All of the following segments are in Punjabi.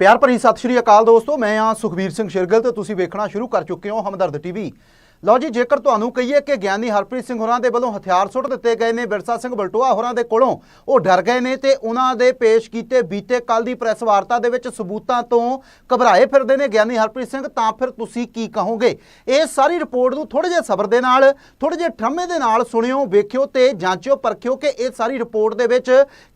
ਪਿਆਰ ਭਰੀ ਸਤਿ ਸ਼੍ਰੀ ਅਕਾਲ ਦੋਸਤੋ, ਮੈਂ ਆ ਸੁਖਬੀਰ ਸਿੰਘ ਸ਼ਿਰਗਲ ਤੇ ਤੁਸੀਂ ਵੇਖਣਾ ਸ਼ੁਰੂ ਕਰ ਚੁੱਕੇ ਹੋ ਹਮਦਰਦ ਟੀਵੀ। ਲਓ ਜੀ, ਜੇਕਰ ਤੁਹਾਨੂੰ ਕਹੀਏ ਕਿ ਗਿਆਨੀ ਹਰਪ੍ਰੀਤ ਸਿੰਘ ਹੋਰਾਂ ਦੇ ਵੱਲੋਂ ਹਥਿਆਰ ਸੁੱਟ ਦਿੱਤੇ ਗਏ ਨੇ ਬਿਰਸਾ ਸਿੰਘ ਬਲਟੋਆ ਹੋਰਾਂ ਦੇ ਕੋਲੋਂ ਉਹ ਡਰ ਗਏ ਨੇ ਤੇ ਉਹਨਾਂ ਦੇ ਪੇਸ਼ ਕੀਤੇ ਬੀਤੇ ਕੱਲ ਦੀ ਪ੍ਰੈਸ ਵਾਰਤਾ ਦੇ ਵਿੱਚ ਸਬੂਤਾਂ ਤੋਂ ਘਬਰਾਏ ਫਿਰਦੇ ਨੇ ਗਿਆਨੀ ਹਰਪ੍ਰੀਤ ਸਿੰਘ, ਤਾਂ ਫਿਰ ਤੁਸੀਂ ਕੀ ਕਹੋਗੇ? ਇਹ ਸਾਰੀ ਰਿਪੋਰਟ ਨੂੰ ਥੋੜੇ ਜਿਹਾ ਸਬਰ ਦੇ ਨਾਲ ਥੋੜੇ ਜਿਹਾ ਠਰਮੇ ਦੇ ਨਾਲ ਸੁਣਿਓ, ਵੇਖਿਓ ਤੇ ਜਾਂਚਿਓ, ਪਰਖਿਓ ਕਿ ਇਹ ਸਾਰੀ ਰਿਪੋਰਟ ਦੇ ਵਿੱਚ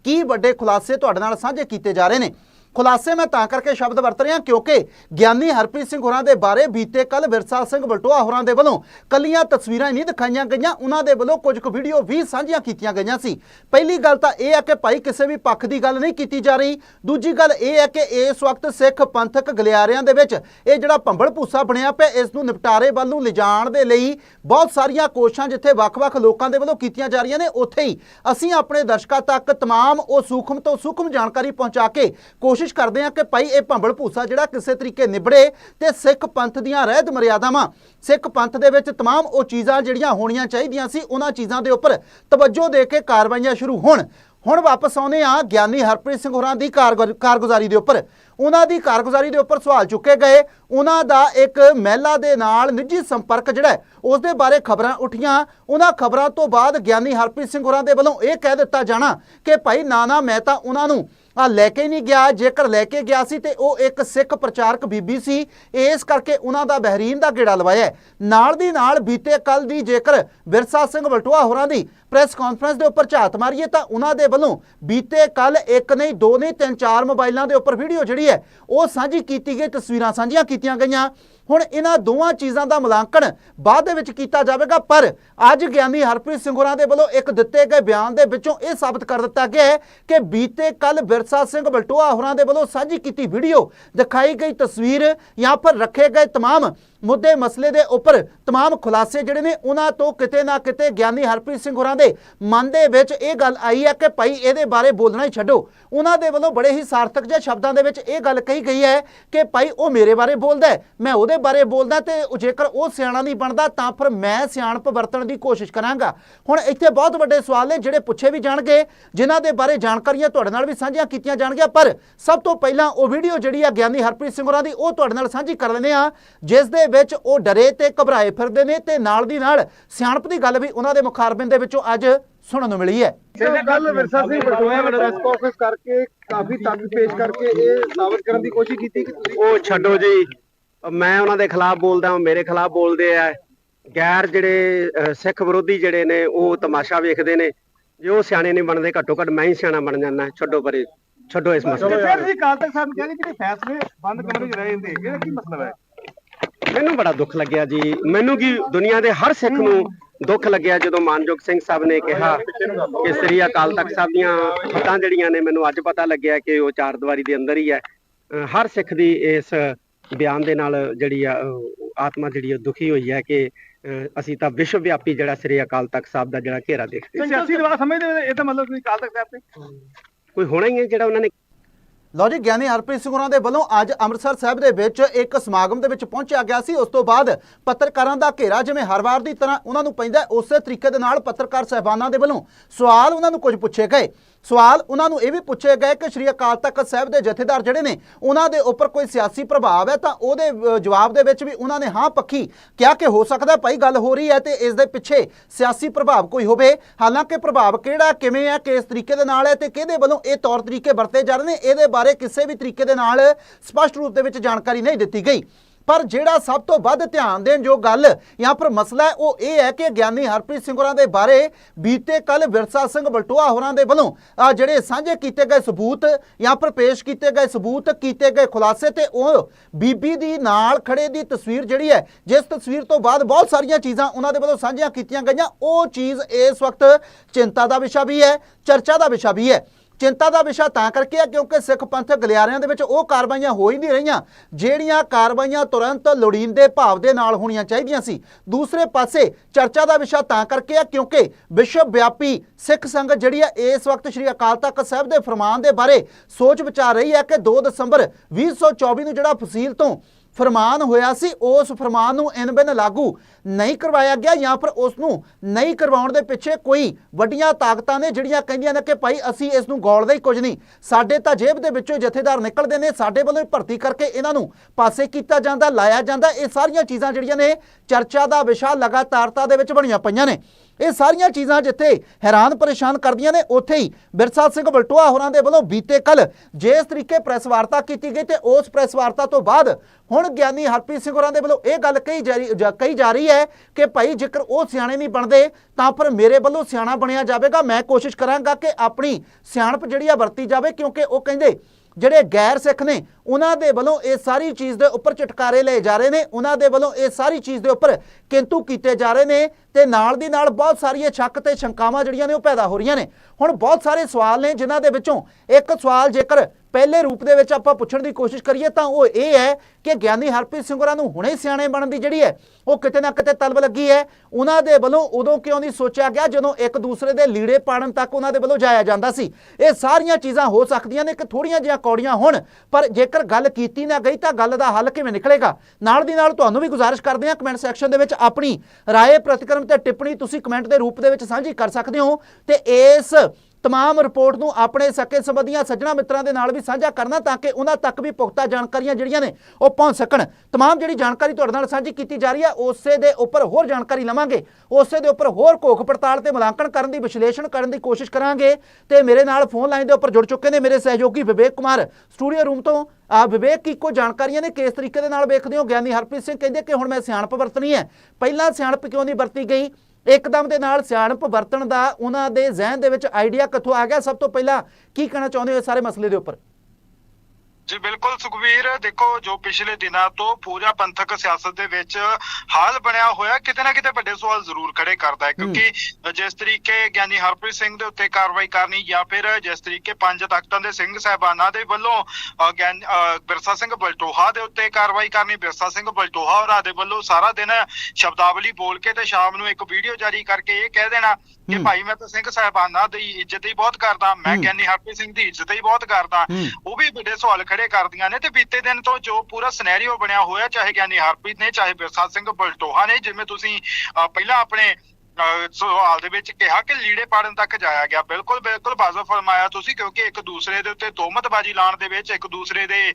ਕੀ ਵੱਡੇ ਖੁਲਾਸੇ ਤੁਹਾਡੇ ਨਾਲ ਸਾਂਝੇ ਕੀਤੇ ਜਾ ਰਹੇ ਨੇ। ਖੁਲਾਸੇ ਮੈਂ ਤਾਂ ਕਰਕੇ ਸ਼ਬਦ ਵਰਤ ਰਿਹਾ ਕਿਉਂਕਿ ਗਿਆਨੀ ਹਰਪ੍ਰੀਤ ਸਿੰਘ ਹੋਰਾਂ ਦੇ ਬਾਰੇ ਬੀਤੇ ਕੱਲ ਵਿਰਸਾ ਸਿੰਘ ਬਲਟੋਆ ਹੋਰਾਂ ਦੇ ਵੱਲੋਂ ਕੱਲੀਆਂ ਤਸਵੀਰਾਂ ਹੀ ਨਹੀਂ ਦਿਖਾਈਆਂ ਗਈਆਂ ਉਹਨਾਂ ਦੇ ਵੱਲੋਂ ਕੁਝ ਕੁ ਵੀਡੀਓ ਵੀ ਸਾਂਝੀਆਂ ਕੀਤੀਆਂ ਗਈਆਂ ਸੀ ਪਹਿਲੀ ਗੱਲ ਤਾਂ ਇਹ ਹੈ ਕਿ ਭਾਈ ਕਿਸੇ ਵੀ ਪੱਖ ਦੀ ਗੱਲ ਨਹੀਂ ਕੀਤੀ ਜਾ ਰਹੀ ਦੂਜੀ ਗੱਲ ਇਹ ਹੈ ਕਿ ਇਸ ਵਕਤ ਸਿੱਖ ਪੰਥਕ ਗਲਿਆਰਿਆਂ ਦੇ ਵਿੱਚ ਇਹ ਜਿਹੜਾ ਭੰਬਲ ਭੂਸਾ ਬਣਿਆ ਪਿਆ ਇਸ ਨੂੰ ਨਿਪਟਾਰੇ ਵੱਲ ਨੂੰ ਲਿਜਾਣ ਦੇ ਲਈ ਬਹੁਤ ਸਾਰੀਆਂ ਕੋਸ਼ਿਸ਼ਾਂ ਜਿੱਥੇ ਵੱਖ-ਵੱਖ ਲੋਕਾਂ ਦੇ ਵੱਲੋਂ ਕੀਤੀਆਂ ਜਾ ਰਹੀਆਂ ਨੇ ਉੱਥੇ ਹੀ ਅਸੀਂ ਆਪਣੇ ਦਰਸ਼ਕਾਂ ਤੱਕ तमाम ਉਹ ਸੂਖਮ ਤੋਂ ਸੂਖਮ ਜਾਣਕਾਰੀ ਪਹੁੰਚਾ ਕੇ ਕੋਸ਼ਿਸ਼ ਕਰਦੇ ਹਾਂ ਕਿ ਭਾਈ ਇਹ ਭੰਬਲ ਭੂਸਾ ਜਿਹੜਾ ਕਿਸੇ ਤਰੀਕੇ ਨਿਬੜੇ ਤੇ ਸਿੱਖ ਪੰਥ ਦੀਆਂ ਰਹਿਤ ਮਰਿਆਦਾਵਾਂ ਸਿੱਖ ਪੰਥ ਦੇ ਵਿੱਚ तमाम ਉਹ ਚੀਜ਼ਾਂ ਜਿਹੜੀਆਂ ਹੋਣੀਆਂ ਚਾਹੀਦੀਆਂ ਸੀ ਉਹਨਾਂ ਚੀਜ਼ਾਂ ਦੇ ਉੱਪਰ ਤਵੱਜੋ ਦੇ ਕੇ ਕਾਰਵਾਈਆਂ ਸ਼ੁਰੂ ਹੋਣ ਹੁਣ ਵਾਪਸ ਆਉਨੇ ਆ ਗਿਆਨੀ ਹਰਪ੍ਰੀਤ ਸਿੰਘ ਹੋਰਾਂ ਦੀ ਕਾਰਗੁ- ਕਾਰਗੁਜ਼ਾਰੀ ਦੇ ਉੱਪਰ ਉਹਨਾਂ ਦੀ ਕਾਰਗੁਜ਼ਾਰੀ ਦੇ ਉੱਪਰ ਸਵਾਲ ਚੁੱਕੇ ਗਏ ਉਹਨਾਂ ਦਾ ਇੱਕ ਮਹਿਲਾ ਦੇ ਨਾਲ ਨਿੱਜੀ ਸੰਪਰਕ ਜਿਹੜਾ ਹੈ, ਉਸ ਦੇ ਬਾਰੇ ਖਬਰਾਂ ਉੱਠੀਆਂ ਉਹਨਾਂ ਖਬਰਾਂ ਤੋਂ ਬਾਅਦ ਗਿਆਨੀ ਹਰਪ੍ਰੀਤ ਸਿੰਘ ਹੋਰਾਂ ਦੇ ਵੱਲੋਂ ਇਹ ਕਹਿ ਦਿੱਤਾ ਜਾਣਾ ਕਿ ਭਾਈ ਨਾ ਨਾ ਮੈਂ ਤਾਂ ਉਹਨਾਂ ਨੂੰ ਆ ਲੈ ਕੇ ਨਹੀਂ ਗਿਆ, ਜੇਕਰ ਲੈ ਕੇ ਗਿਆ ਸੀ ਤੇ ਉਹ ਇੱਕ ਸਿੱਖ ਪ੍ਰਚਾਰਕ ਬੀਬੀ ਸੀ, ਇਸ ਕਰਕੇ ਉਹਨਾਂ ਦਾ ਬਹਿਰੀਨ ਦਾ ਗੇੜਾ ਲਵਾਇਆ ਨਾਲ ਦੀ ਨਾਲ ਬੀਤੇ ਕੱਲ ਦੀ ਜੇਕਰ ਵਿਰਸਾ ਸਿੰਘ ਬਲਟੋਆ ਹੋਰਾਂ ਦੀ ਪ੍ਰੈਸ ਕਾਨਫਰੰਸ ਦੇ ਉੱਪਰ ਝਾਤ ਮਾਰੀਏ ਤਾਂ ਉਹਨਾਂ ਦੇ ਵੱਲੋਂ ਬੀਤੇ ਕੱਲ ਇੱਕ ਨਹੀਂ, ਦੋ ਨਹੀਂ, ਤਿੰਨ, ਚਾਰ ਮੋਬਾਈਲਾਂ ਦੇ ਉੱਪਰ ਵੀਡੀਓ ਜਿਹੜੀ ਹੈ, ਉਹ ਸਾਂਝੀ ਕੀਤੀ ਗਈ, ਤਸਵੀਰਾਂ ਸਾਂਝੀਆਂ ਕੀਤੀਆਂ ਗਈਆਂ। ਹੁਣ ਇਹਨਾਂ ਦੋਵਾਂ ਚੀਜ਼ਾਂ ਦਾ ਮੁਲਾਂਕਣ ਬਾਅਦ ਦੇ ਵਿੱਚ ਕੀਤਾ ਜਾਵੇਗਾ ਪਰ ਅੱਜ ਗਿਆਨੀ ਹਰਪ੍ਰੀਤ ਸਿੰਘ ਹੋਰਾਂ ਦੇ ਵੱਲੋਂ ਇੱਕ ਦਿੱਤੇ ਗਏ ਬਿਆਨ ਦੇ ਵਿੱਚੋਂ ਇਹ ਸਾਬਤ ਕਰ ਦਿੱਤਾ ਗਿਆ ਹੈ ਕਿ ਬੀਤੇ ਕੱਲ ਵਿਰਸਾ ਸਿੰਘ ਬਲਟੋਆ ਹੋਰਾਂ ਦੇ ਵੱਲੋਂ ਸਾਂਝੀ ਕੀਤੀ ਵੀਡੀਓ ਦਿਖਾਈ ਗਈ ਤਸਵੀਰ ਜਾਂ ਫਿਰ ਰੱਖੇ ਗਏ तमाम ਮੁੱਦੇ ਮਸਲੇ ਦੇ ਉੱਪਰ तमाम ਖੁਲਾਸੇ ਜਿਹੜੇ ਨੇ ਉਹਨਾਂ ਤੋਂ ਕਿਤੇ ਨਾ ਕਿਤੇ ਗਿਆਨੀ ਹਰਪ੍ਰੀਤ ਸਿੰਘ ਹੋਰਾਂ ਦੇ ਮਨ ਦੇ ਵਿੱਚ ਇਹ ਗੱਲ ਆਈ ਹੈ ਕਿ ਭਾਈ ਇਹਦੇ ਬਾਰੇ ਬੋਲਣਾ ਹੀ ਛੱਡੋ ਉਹਨਾਂ ਦੇ ਵੱਲੋਂ ਬੜੇ ਹੀ ਸਾਰਥਕ ਜਿਹੇ ਸ਼ਬਦਾਂ ਦੇ ਵਿੱਚ ਇਹ ਗੱਲ ਕਹੀ ਗਈ ਹੈ ਕਿ ਭਾਈ ਉਹ ਮੇਰੇ ਬਾਰੇ ਬੋਲਦਾ ਹੈ, ਮੈਂ ਉਹਦੇ ਬਾਰੇ ਬੋਲਦਾ ਤੇ ਉਹ ਜੇਕਰ ਉਹ ਸਿਆਣਾ ਨਹੀਂ ਬਣਦਾ ਤਾਂ ਫਿਰ ਮੈਂ ਸਿਆਣਪ ਵਰਤਣ ਦੀ ਕੋਸ਼ਿਸ਼ ਕਰਾਂਗਾ ਹੁਣ ਇੱਥੇ ਬਹੁਤ ਵੱਡੇ ਸਵਾਲ ਨੇ ਜਿਹੜੇ ਪੁੱਛੇ ਵੀ ਜਾਣਗੇ ਜਿਨ੍ਹਾਂ ਦੇ ਬਾਰੇ ਜਾਣਕਾਰੀਆਂ ਤੁਹਾਡੇ ਨਾਲ ਵੀ ਸਾਂਝੀਆਂ ਕੀਤੀਆਂ ਜਾਣਗੀਆਂ ਪਰ ਸਭ ਤੋਂ ਪਹਿਲਾਂ ਉਹ ਵੀਡੀਓ ਜਿਹੜੀ ਆ ਗਿਆਨੀ ਹਰਪ੍ਰੀਤ ਸਿੰਘ ਹੋਰਾਂ ਦੀ ਉਹ ਤੁਹਾਡੇ ਨਾਲ ਸਾਂਝੀ ਕਰ ਲੈਂਦੇ ਆ ਜਿਸ ਦੇ ਵਿੱਚ ਉਹ ਡਰੇ ਤੇ ਘਬਰਾਏ ਫਿਰਦੇ ਨੇ ਤੇ ਨਾਲ ਦੀ ਨਾਲ ਸਿਆਣਪ ਦੀ ਗੱਲ ਵੀ ਉਹਨਾਂ ਦੇ ਮੁਖਾਰਬਿੰਦ ਦੇ ਵਿੱਚੋਂ ਅੱਜ ਸੁਣਨ ਨੂੰ ਮਿਲੀ ਹੈ। ਇਹਨੇ ਕੱਲ ਵਿਰਸਾ ਸਿੰਘ ਬਟੋਇਆ ਮੈਨੂੰ ਪ੍ਰੈਸ ਕਾਨਫਰੰਸ ਕਰਕੇ ਕਾਫੀ ਤੱਥ ਪੇਸ਼ ਕਰਕੇ ਇਹ ਸਾਬਤ ਕਰਨ ਦੀ ਕੋਸ਼ਿਸ਼ ਕੀਤੀ ਕਿ ਤੁਸੀਂ ਉਹ ਛੱਡੋ ਜੀ। ਮੈਂ ਉਹਨਾਂ ਦੇ ਖਿਲਾਫ ਬੋਲਦਾ ਹਾਂ ਮੇਰੇ ਖਿਲਾਫ ਬੋਲਦੇ ਆ। ਗੈਰ ਜਿਹੜੇ ਸਿੱਖ ਵਿਰੋਧੀ ਜਿਹੜੇ ਨੇ ਉਹ ਤਮਾਸ਼ਾ ਵੇਖਦੇ ਨੇ। ਜੇ ਉਹ ਸਿਆਣੇ ਨਹੀਂ ਬਣਦੇ ਘੱਟੋ ਘੱਟ ਮੈਂ ਹੀ ਸਿਆਣਾ ਬਣ ਜਾਂਦਾ। ਛੱਡੋ ਪਰੇ ਛੱਡੋ ਇਸ ਮਸਲੇ ਨੂੰ। ਫਿਰ ਤੁਸੀਂ ਕਾਲ ਤੱਕ ਸਾਹਿਬ ਕਹਿੰਦੇ ਜਿਹੜੇ ਫੈਸਲੇ ਬੰਦ ਕਮਰੇ 'ਚ ਰਹੇ ਹੁੰਦੇ ਇਹਦਾ ਕੀ ਮਤਲਬ ਹੈ? ਮੈਨੂੰ ਬੜਾ ਦੁੱਖ ਲੱਗਿਆ ਜੀ। ਮੈਨੂੰ ਕੀ ਦੁਨੀਆ ਦੇ ਹਰ ਸਿੱਖ ਨੂੰ ਦੁੱਖ ਲੱਗਿਆ ਜਦੋਂ ਮਾਨਯੋਗ ਸਿੰਘ ਸਾਹਿਬ ਨੇ ਕਿਹਾ ਕਿ ਸ੍ਰੀ ਅਕਾਲ ਤਖਤ ਸਾਹਿਬ ਦੀਆਂ ਹੱਦਾਂ ਜਿਹੜੀਆਂ ਨੇ ਮੈਨੂੰ ਅੱਜ ਪਤਾ ਲੱਗਿਆ ਕਿ ਉਹ ਚਾਰ ਦੀਵਾਰੀ ਦੇ ਅੰਦਰ ਹੀ ਹੈ। ਹਰ ਸਿੱਖ ਦੀ ਇਸ ਬਿਆਨ ਦੇ ਨਾਲ ਜਿਹੜੀ ਆ ਉਹ ਆਤਮਾ ਜਿਹੜੀ ਆ ਦੁਖੀ ਹੋਈ ਹੈ ਕਿ ਅਸੀਂ ਤਾਂ ਵਿਸ਼ਵ ਵਿਆਪੀ ਜਿਹੜਾ ਸ੍ਰੀ ਅਕਾਲ ਤਖਤ ਸਾਹਿਬ ਦਾ ਜਿਹੜਾ ਘੇਰਾ ਦੇਖਦੇ ਸਿਆਸੀ ਦਵਾ ਸਮਝਦੇ ਹੋ? ਇਹਦਾ ਮਤਲਬ ਤੁਸੀਂ ਕਾਲ ਤੱਕ ਸਾਹਿਬ ਤੇ? ਕੋਈ ਹੋਣਾ ਹੀ ਹੈ ਜਿਹੜਾ ਉਹਨਾਂ ਨੇ ਲਓ ਜੀ, ਗਿਆਨੀ ਹਰਪ੍ਰੀਤ ਸਿੰਘ ਹੋਰਾਂ ਦੇ ਵੱਲੋਂ ਅੱਜ ਅੰਮ੍ਰਿਤਸਰ ਸਾਹਿਬ ਦੇ ਵਿੱਚ ਇੱਕ ਸਮਾਗਮ ਦੇ ਵਿੱਚ ਪਹੁੰਚਿਆ ਗਿਆ ਸੀ। ਉਸ ਤੋਂ ਬਾਅਦ ਪੱਤਰਕਾਰਾਂ ਦਾ ਘੇਰਾ ਜਿਵੇਂ ਹਰ ਵਾਰ ਦੀ ਤਰ੍ਹਾਂ ਉਹਨਾਂ ਨੂੰ ਪੈਂਦਾ ਉਸੇ ਤਰੀਕੇ ਦੇ ਨਾਲ ਪੱਤਰਕਾਰ ਸਹਿਬਾਨਾਂ ਦੇ ਵੱਲੋਂ ਸਵਾਲ ਉਹਨਾਂ ਨੂੰ ਕੁਝ ਪੁੱਛੇ ਗਏ। ਸਵਾਲ ਉਹਨਾਂ ਨੂੰ ਇਹ ਵੀ ਪੁੱਛੇ ਗਏ ਕਿ ਸ਼੍ਰੀ ਅਕਾਲ ਤਖਤ ਸਾਹਿਬ ਦੇ ਜਥੇਦਾਰ ਜਿਹੜੇ ਨੇ, ਉਹਨਾਂ ਦੇ ਉੱਪਰ ਕੋਈ ਸਿਆਸੀ ਪ੍ਰਭਾਵ ਹੈ ਤਾਂ ਉਹਦੇ ਜਵਾਬ ਦੇ ਵਿੱਚ ਵੀ ਉਹਨਾਂ ਨੇ ਹਾਂ ਪੱਖੀ ਕਿਹਾ ਕਿ ਹੋ ਸਕਦਾ ਭਾਈ ਗੱਲ ਹੋ ਰਹੀ ਹੈ ਤੇ ਇਸ ਦੇ ਪਿੱਛੇ ਸਿਆਸੀ ਪ੍ਰਭਾਵ ਕੋਈ ਹੋਵੇ। ਹਾਲਾਂਕਿ ਪ੍ਰਭਾਵ ਕਿਹੜਾ, ਕਿਵੇਂ ਹੈ, ਕਿਸ ਤਰੀਕੇ ਦੇ ਨਾਲ ਹੈ ਤੇ ਕਿਹਦੇ ਵੱਲੋਂ ਇਹ ਤੌਰ ਤਰੀਕੇ ਵਰਤੇ ਜਾ ਰਹੇ ਨੇ, ਇਹਦੇ ਬਾਰੇ ਕਿਸੇ ਵੀ ਤਰੀਕੇ ਦੇ ਨਾਲ ਸਪਸ਼ਟ ਰੂਪ ਦੇ ਵਿੱਚ ਜਾਣਕਾਰੀ ਨਹੀਂ ਦਿੱਤੀ ਗਈ। ਪਰ ਜਿਹੜਾ ਸਭ ਤੋਂ ਵੱਧ ਧਿਆਨ ਦੇਣ ਜੋ ਗੱਲ ਜਾਂ ਫਿਰ ਮਸਲਾ ਉਹ ਇਹ ਹੈ ਕਿ ਗਿਆਨੀ ਹਰਪ੍ਰੀਤ ਸਿੰਘ ਹੋਰਾਂ ਦੇ ਬਾਰੇ ਬੀਤੇ ਕੱਲ ਵਿਰਸਾ ਸਿੰਘ ਬਲਟੋਆ ਹੋਰਾਂ ਦੇ ਵੱਲੋਂ ਜਿਹੜੇ ਸਾਂਝੇ ਕੀਤੇ ਗਏ ਸਬੂਤ ਜਾਂ ਫਿਰ ਪੇਸ਼ ਕੀਤੇ ਗਏ ਸਬੂਤ, ਕੀਤੇ ਗਏ ਖੁਲਾਸੇ ਤੇ ਉਹ ਬੀਬੀ ਦੀ ਨਾਲ ਖੜੇ ਦੀ ਤਸਵੀਰ ਜਿਹੜੀ ਹੈ, ਜਿਸ ਤਸਵੀਰ ਤੋਂ ਬਾਅਦ ਬਹੁਤ ਸਾਰੀਆਂ ਚੀਜ਼ਾਂ ਉਹਨਾਂ ਦੇ ਵੱਲੋਂ ਸਾਂਝੀਆਂ ਕੀਤੀਆਂ ਗਈਆਂ, ਉਹ ਚੀਜ਼ ਇਸ ਵਕਤ ਚਿੰਤਾ ਦਾ ਵਿਸ਼ਾ ਵੀ ਹੈ, ਚਰਚਾ ਦਾ ਵਿਸ਼ਾ ਵੀ ਹੈ। ਚਿੰਤਾ ਦਾ ਵਿਸ਼ਾ ਤਾਂ ਕਰਕੇ ਆ ਕਿਉਂਕਿ ਸਿੱਖ ਪੰਥ ਗਲਿਆਰਿਆਂ ਦੇ ਵਿੱਚ ਉਹ ਕਾਰਵਾਈਆਂ ਹੋ ਹੀ ਨਹੀਂ ਰਹੀਆਂ, ਜਿਹੜੀਆਂ ਕਾਰਵਾਈਆਂ ਤੁਰੰਤ ਲੋੜੀਂਦੇ ਭਾਵ ਦੇ ਨਾਲ ਹੋਣੀਆਂ ਚਾਹੀਦੀਆਂ ਸੀ। ਦੂਸਰੇ ਪਾਸੇ ਚਰਚਾ ਦਾ ਵਿਸ਼ਾ ਤਾਂ ਕਰਕੇ ਆ ਕਿਉਂਕਿ ਵਿਸ਼ਵ ਵਿਆਪੀ ਸਿੱਖ ਸੰਗਤ ਜਿਹੜੀ ਆ, ਇਸ ਵਕਤ ਸ੍ਰੀ ਅਕਾਲ ਤਖਤ ਸਾਹਿਬ ਦੇ ਫਰਮਾਨ ਦੇ ਬਾਰੇ ਸੋਚ ਵਿਚਾਰ ਰਹੀ ਹੈ ਕਿ 2 ਦਸੰਬਰ 2024 ਨੂੰ ਜਿਹੜਾ ਫਸੀਲ ਤੋਂ ਫਰਮਾਨ ਹੋਇਆ ਸੀ, ਉਸ ਫਰਮਾਨ ਨੂੰ ਇਨ ਬਿਨ ਲਾਗੂ ਨਹੀਂ ਕਰਵਾਇਆ ਗਿਆ ਜਾਂ ਫਿਰ ਉਸ ਨੂੰ ਨਹੀਂ ਕਰਵਾਉਣ ਦੇ ਪਿੱਛੇ ਕੋਈ ਵੱਡੀਆਂ ਤਾਕਤਾਂ ਨੇ ਜਿਹੜੀਆਂ ਕਹਿੰਦੀਆਂ ਨੇ ਕਿ ਭਾਈ ਅਸੀਂ ਇਸ ਨੂੰ ਗੋਲਦੇ ਹੀ ਕੁਝ ਨਹੀਂ। ਸਾਡੇ ਤਾਂ ਜੇਬ ਦੇ ਵਿੱਚੋਂ ਜਥੇਦਾਰ ਨਿਕਲਦੇ ਨੇ, ਸਾਡੇ ਵੱਲੋਂ ਹੀ ਭਰਤੀ ਕਰਕੇ ਇਹਨਾਂ ਨੂੰ ਪਾਸੇ ਕੀਤਾ ਜਾਂਦਾ, ਲਾਇਆ ਜਾਂਦਾ, ਇਹ ਸਾਰੀਆਂ ਚੀਜ਼ਾਂ ਜਿਹੜੀਆਂ ਨੇ ਚਰਚਾ ਦਾ ਵਿਸ਼ਾ ਲਗਾਤਾਰਤਾ ਦੇ ਵਿੱਚ ਬਣੀਆਂ ਪਈਆਂ ਨੇ। ਇਹ ਸਾਰੀਆਂ ਚੀਜ਼ਾਂ ਜਿੱਥੇ ਹੈਰਾਨ ਪਰੇਸ਼ਾਨ ਕਰਦੀਆਂ ਨੇ, ਉੱਥੇ ਹੀ ਬਿਰਸਾ ਸਿੰਘ ਬਲਟੋਆ ਹੋਰਾਂ ਦੇ ਵੱਲੋਂ ਬੀਤੇ ਕੱਲ ਜਿਸ ਤਰੀਕੇ ਪ੍ਰੈਸ ਵਾਰਤਾ ਕੀਤੀ ਗਈ ਤੇ ਉਸ ਪ੍ਰੈਸ ਵਾਰਤਾ ਤੋਂ ਬਾਅਦ ਹੁਣ ਗਿਆਨੀ ਹਰਪ੍ਰੀਤ ਸਿੰਘ ਹੋਰਾਂ ਦੇ ਵੱਲੋਂ ਇਹ ਗੱਲ ਕਹੀ ਜਾ ਰਹੀ ਕਹੀ ਜਾ ਰਹੀ ਹੈ ਕਿ ਭਾਈ ਜੇਕਰ ਉਹ ਸਿਆਣੇ ਨਹੀਂ ਬਣਦੇ, ਤਾਂ ਫਿਰ ਮੇਰੇ ਵੱਲੋਂ ਸਿਆਣਾ ਬਣਿਆ ਜਾਵੇਗਾ। ਮੈਂ ਕੋਸ਼ਿਸ਼ ਕਰਾਂਗਾ ਕਿ ਆਪਣੀ ਸਿਆਣਪ ਜਿਹੜੀ ਆ ਵਰਤੀ ਜਾਵੇ, ਕਿਉਂਕਿ ਉਹ ਕਹਿੰਦੇ ਜਿਹੜੇ ਗੈਰ ਸਿੱਖ ਨੇ ਉਹਨਾਂ ਦੇ ਵੱਲੋਂ ਇਹ ਸਾਰੀ ਚੀਜ਼ ਦੇ ਉੱਪਰ ਚਟਕਾਰੇ ਲਏ ਜਾ ਰਹੇ ਨੇ। ਉਹਨਾਂ ਦੇ ਵੱਲੋਂ ਇਹ ਸਾਰੀ ਚੀਜ਼ ਦੇ ਉੱਪਰ ਕਿੰਤੂ ਕੀਤੇ ਜਾ ਰਹੇ ਨੇ ਤੇ ਨਾਲ ਦੀ ਨਾਲ ਬਹੁਤ ਸਾਰੀਆਂ ਸ਼ੱਕ ਤੇ ਸ਼ੰਕਾਵਾਂ ਜਿਹੜੀਆਂ ਨੇ ਉਹ ਪੈਦਾ ਹੋ ਰਹੀਆਂ ਨੇ। ਹੁਣ ਬਹੁਤ ਸਾਰੇ ਸਵਾਲ ਨੇ ਜਿਨ੍ਹਾਂ ਦੇ ਵਿੱਚੋਂ ਇੱਕ ਸਵਾਲ ਜੇਕਰ ਪਹਿਲੇ ਰੂਪ ਦੇ ਵਿੱਚ ਆਪਾਂ ਪੁੱਛਣ ਦੀ ਕੋਸ਼ਿਸ਼ ਕਰੀਏ ਤਾਂ ਉਹ ਇਹ ਹੈ ਕਿ ਗਿਆਨੀ ਹਰਪ੍ਰੀਤ ਸਿੰਘ ਹੋਰਾਂ ਨੂੰ ਹੁਣੇ ਸਿਆਣੇ ਬਣਨ ਦੀ ਜਿਹੜੀ ਹੈ ਉਹ ਕਿਤੇ ਨਾ ਕਿਤੇ ਤਲਬ ਲੱਗੀ ਹੈ। ਉਹਨਾਂ ਦੇ ਵੱਲੋਂ ਉਦੋਂ ਕਿਉਂ ਨਹੀਂ ਸੋਚਿਆ ਗਿਆ ਜਦੋਂ ਇੱਕ ਦੂਸਰੇ ਦੇ ਲੀੜੇ ਪਾੜਨ ਤੱਕ ਉਹਨਾਂ ਦੇ ਵੱਲੋਂ ਜਾਇਆ ਜਾਂਦਾ ਸੀ। ਇਹ ਸਾਰੀਆਂ ਚੀਜ਼ਾਂ ਹੋ ਸਕਦੀਆਂ ਨੇ ਕਿ ਥੋੜੀਆਂ ਜਿਹੀਆਂ ਕੌੜੀਆਂ ਹੋਣ, ਪਰ ਜੇਕਰ ਗੱਲ ਕੀਤੀ ਨਾ ਗਈ ਤਾਂ ਗੱਲ ਦਾ ਹੱਲ ਕਿਵੇਂ ਨਿਕਲੇਗਾ? ਨਾਲ ਦੀ ਨਾਲ ਤੁਹਾਨੂੰ ਵੀ ਗੁਜ਼ਾਰਿਸ਼ ਕਰਦੇ ਹਾਂ ਕਮੈਂਟ ਸੈਕਸ਼ਨ ਦੇ ਵਿੱਚ ਆਪਣੀ ਰਾਏ, ਪ੍ਰਤੀਕਰਮ ਤੇ ਟਿੱਪਣੀ ਤੁਸੀਂ ਕਮੈਂਟ ਦੇ ਰੂਪ ਦੇ ਵਿੱਚ ਸਾਂਝੀ ਕਰ ਸਕਦੇ ਹੋ ਤੇ ਇਸ ਤਮਾਮ ਰਿਪੋਰਟ ਨੂੰ ਆਪਣੇ ਸਕੇ ਸੰਬੰਧੀਆਂ ਸੱਜਣਾ ਮਿੱਤਰਾਂ ਦੇ ਨਾਲ ਵੀ ਸਾਂਝਾ ਕਰਨਾ ਤਾਂ ਕਿ ਉਹਨਾਂ ਤੱਕ ਵੀ ਪੁਖਤਾ ਜਾਣਕਾਰੀਆਂ ਜਿਹੜੀਆਂ ਨੇ ਉਹ ਪਹੁੰਚ ਸਕਣ ਤਮਾਮ ਜਿਹੜੀ ਜਾਣਕਾਰੀ ਤੁਹਾਡੇ ਨਾਲ ਸਾਂਝੀ ਕੀਤੀ ਜਾ ਰਹੀ ਹੈ ਉਸੇ ਦੇ ਉੱਪਰ ਹੋਰ ਜਾਣਕਾਰੀ ਲਵਾਂਗੇ ਉਸੇ ਦੇ ਉੱਪਰ ਹੋਰ ਘੋਖ ਪੜਤਾਲ ਤੇ ਮੁਲਾਂਕਣ ਕਰਨ ਦੀ ਵਿਸ਼ਲੇਸ਼ਣ ਕਰਨ ਦੀ ਕੋਸ਼ਿਸ਼ ਕਰਾਂਗੇ ਤੇ ਮੇਰੇ ਨਾਲ ਫੋਨ ਲਾਈਨ ਦੇ ਉੱਪਰ ਜੁੜ ਚੁੱਕੇ ਨੇ ਮੇਰੇ ਸਹਿਯੋਗੀ ਵਿਵੇਕ ਕੁਮਾਰ ਸਟੂਡੀਓ ਰੂਮ ਤੋਂ ਆ ਵਿਵੇਕ ਕੀ ਕੋ ਜਾਣਕਾਰੀਆਂ ਨੇ ਕਿਸ ਤਰੀਕੇ ਦੇ ਨਾਲ ਵੇਖਦੇ ਹੋ ਗਿਆਨੀ ਹਰਪ੍ਰੀਤ ਸਿੰਘ ਕਹਿੰਦੇ ਕਿ ਹੁਣ ਮੈਂ ਸਿਆਣਪ ਵਰਤਣੀ ਹੈ। ਪਹਿਲਾਂ ਸਿਆਣਪ ਕਿਉਂ ਨਹੀਂ ਵਰਤੀ ਗਈ? ਇੱਕਦਮ ਦੇ ਨਾਲ ਸਿਆਣਪ ਵਰਤਣ ਦਾ ਉਹਨਾਂ ਦੇ ਜ਼ਿਹਨ ਦੇ ਵਿੱਚ ਆਈਡੀਆ ਕਿੱਥੋਂ ਆ ਗਿਆ? ਸਭ ਤੋਂ ਪਹਿਲਾਂ ਕੀ ਕਹਿਣਾ ਚਾਹੁੰਦੇ ਹੋ ਇਸ ਸਾਰੇ ਮਸਲੇ ਦੇ ਉੱਪਰ? ਜੀ ਬਿਲਕੁਲ ਸੁਖਵੀਰ ਦੇਖੋ ਜੋ ਪਿਛਲੇ ਦਿਨਾਂ ਤੋਂ ਪੂਰਾ ਪੰਥਕ ਸਿਆਸਤ ਦੇ ਵਿੱਚ ਹਾਲ ਬਣਿਆ ਹੋਇਆ ਕਿਤੇ ਨਾ ਕਿਤੇ ਵੱਡੇ ਸਵਾਲ ਜ਼ਰੂਰ ਖੜੇ ਕਰਦਾ ਹੈ ਕਿਉਂਕਿ ਜਿਸ ਤਰੀਕੇ ਗਿਆਨੀ ਹਰਪ੍ਰੀਤ ਸਿੰਘ ਦੇ ਉੱਤੇ ਕਾਰਵਾਈ ਕਰਨੀ ਜਾਂ ਫਿਰ ਜਿਸ ਤਰੀਕੇ ਪੰਜ ਤਖਤਾਂ ਦੇ ਸਿੰਘ ਸਾਹਿਬਾਨਾਂ ਦੇ ਵੱਲੋਂ ਗਿਆਨ ਬਿਰਸਾ ਸਿੰਘ ਬਲਟੋਹਾ ਦੇ ਉੱਤੇ ਕਾਰਵਾਈ ਕਰਨੀ ਬਿਰਸਾ ਸਿੰਘ ਬਲਟੋਹਾ ਹੋਰਾਂ ਦੇ ਵੱਲੋਂ ਸਾਰਾ ਦਿਨ ਸ਼ਬਦਾਵਲੀ ਬੋਲ ਕੇ ਤੇ ਸ਼ਾਮ ਨੂੰ ਇੱਕ ਵੀਡੀਓ ਜਾਰੀ ਕਰਕੇ ਇਹ ਕਹਿ ਦੇਣਾ ਕਿ। ਭਾਈ ਮੈਂ ਤਾਂ ਸਿੰਘ ਸਾਹਿਬਾਨਾਂ ਦੀ ਇੱਜ਼ਤ ਹੀ ਬਹੁਤ ਕਰਦਾ ਮੈਂ। ਗਿਆਨੀ ਹਰਪ੍ਰੀਤ ਸਿੰਘ ਦੀ ਇੱਜ਼ਤ ਹੀ ਬਹੁਤ ਕਰਦਾ। ਉਹ ਵੀ ਵੱਡੇ ਸਵਾਲ ਖੜੇ ਕਰਦੀਆਂ ਨੇ ਤੇ ਬੀਤੇ ਦਿਨ ਤੋਂ ਜੋ ਪੂਰਾ ਸਿਨੈਰੀਓ ਬਣਿਆ ਹੋਇਆ ਚਾਹੇ ਗਿਆਨੀ ਹਰਪ੍ਰੀਤ ਨੇ ਚਾਹੇ ਬਿਰਸਾ ਸਿੰਘ ਬਲਟੋਹਾ ਨੇ ਜਿਵੇਂ ਤੁਸੀਂ ਪਹਿਲਾਂ ਆਪਣੇ ਸਵਾਲ ਦੇ ਵਿੱਚ ਕਿਹਾ ਕਿ ਲੀੜੇ ਪਾੜਨ ਤੱਕ ਜਾਇਆ ਗਿਆ। ਬਿਲਕੁਲ ਬਿਲਕੁਲ ਬਾਜ਼ੋ ਫਰਮਾਇਆ ਤੁਸੀਂ ਕਿਉਂਕਿ ਇੱਕ ਦੂਸਰੇ ਦੇ ਉੱਤੇ ਤੋਹਮਤਬਾਜ਼ੀ ਲਾਉਣ ਦੇ ਵਿੱਚ ਇੱਕ ਦੂਸਰੇ ਦੇ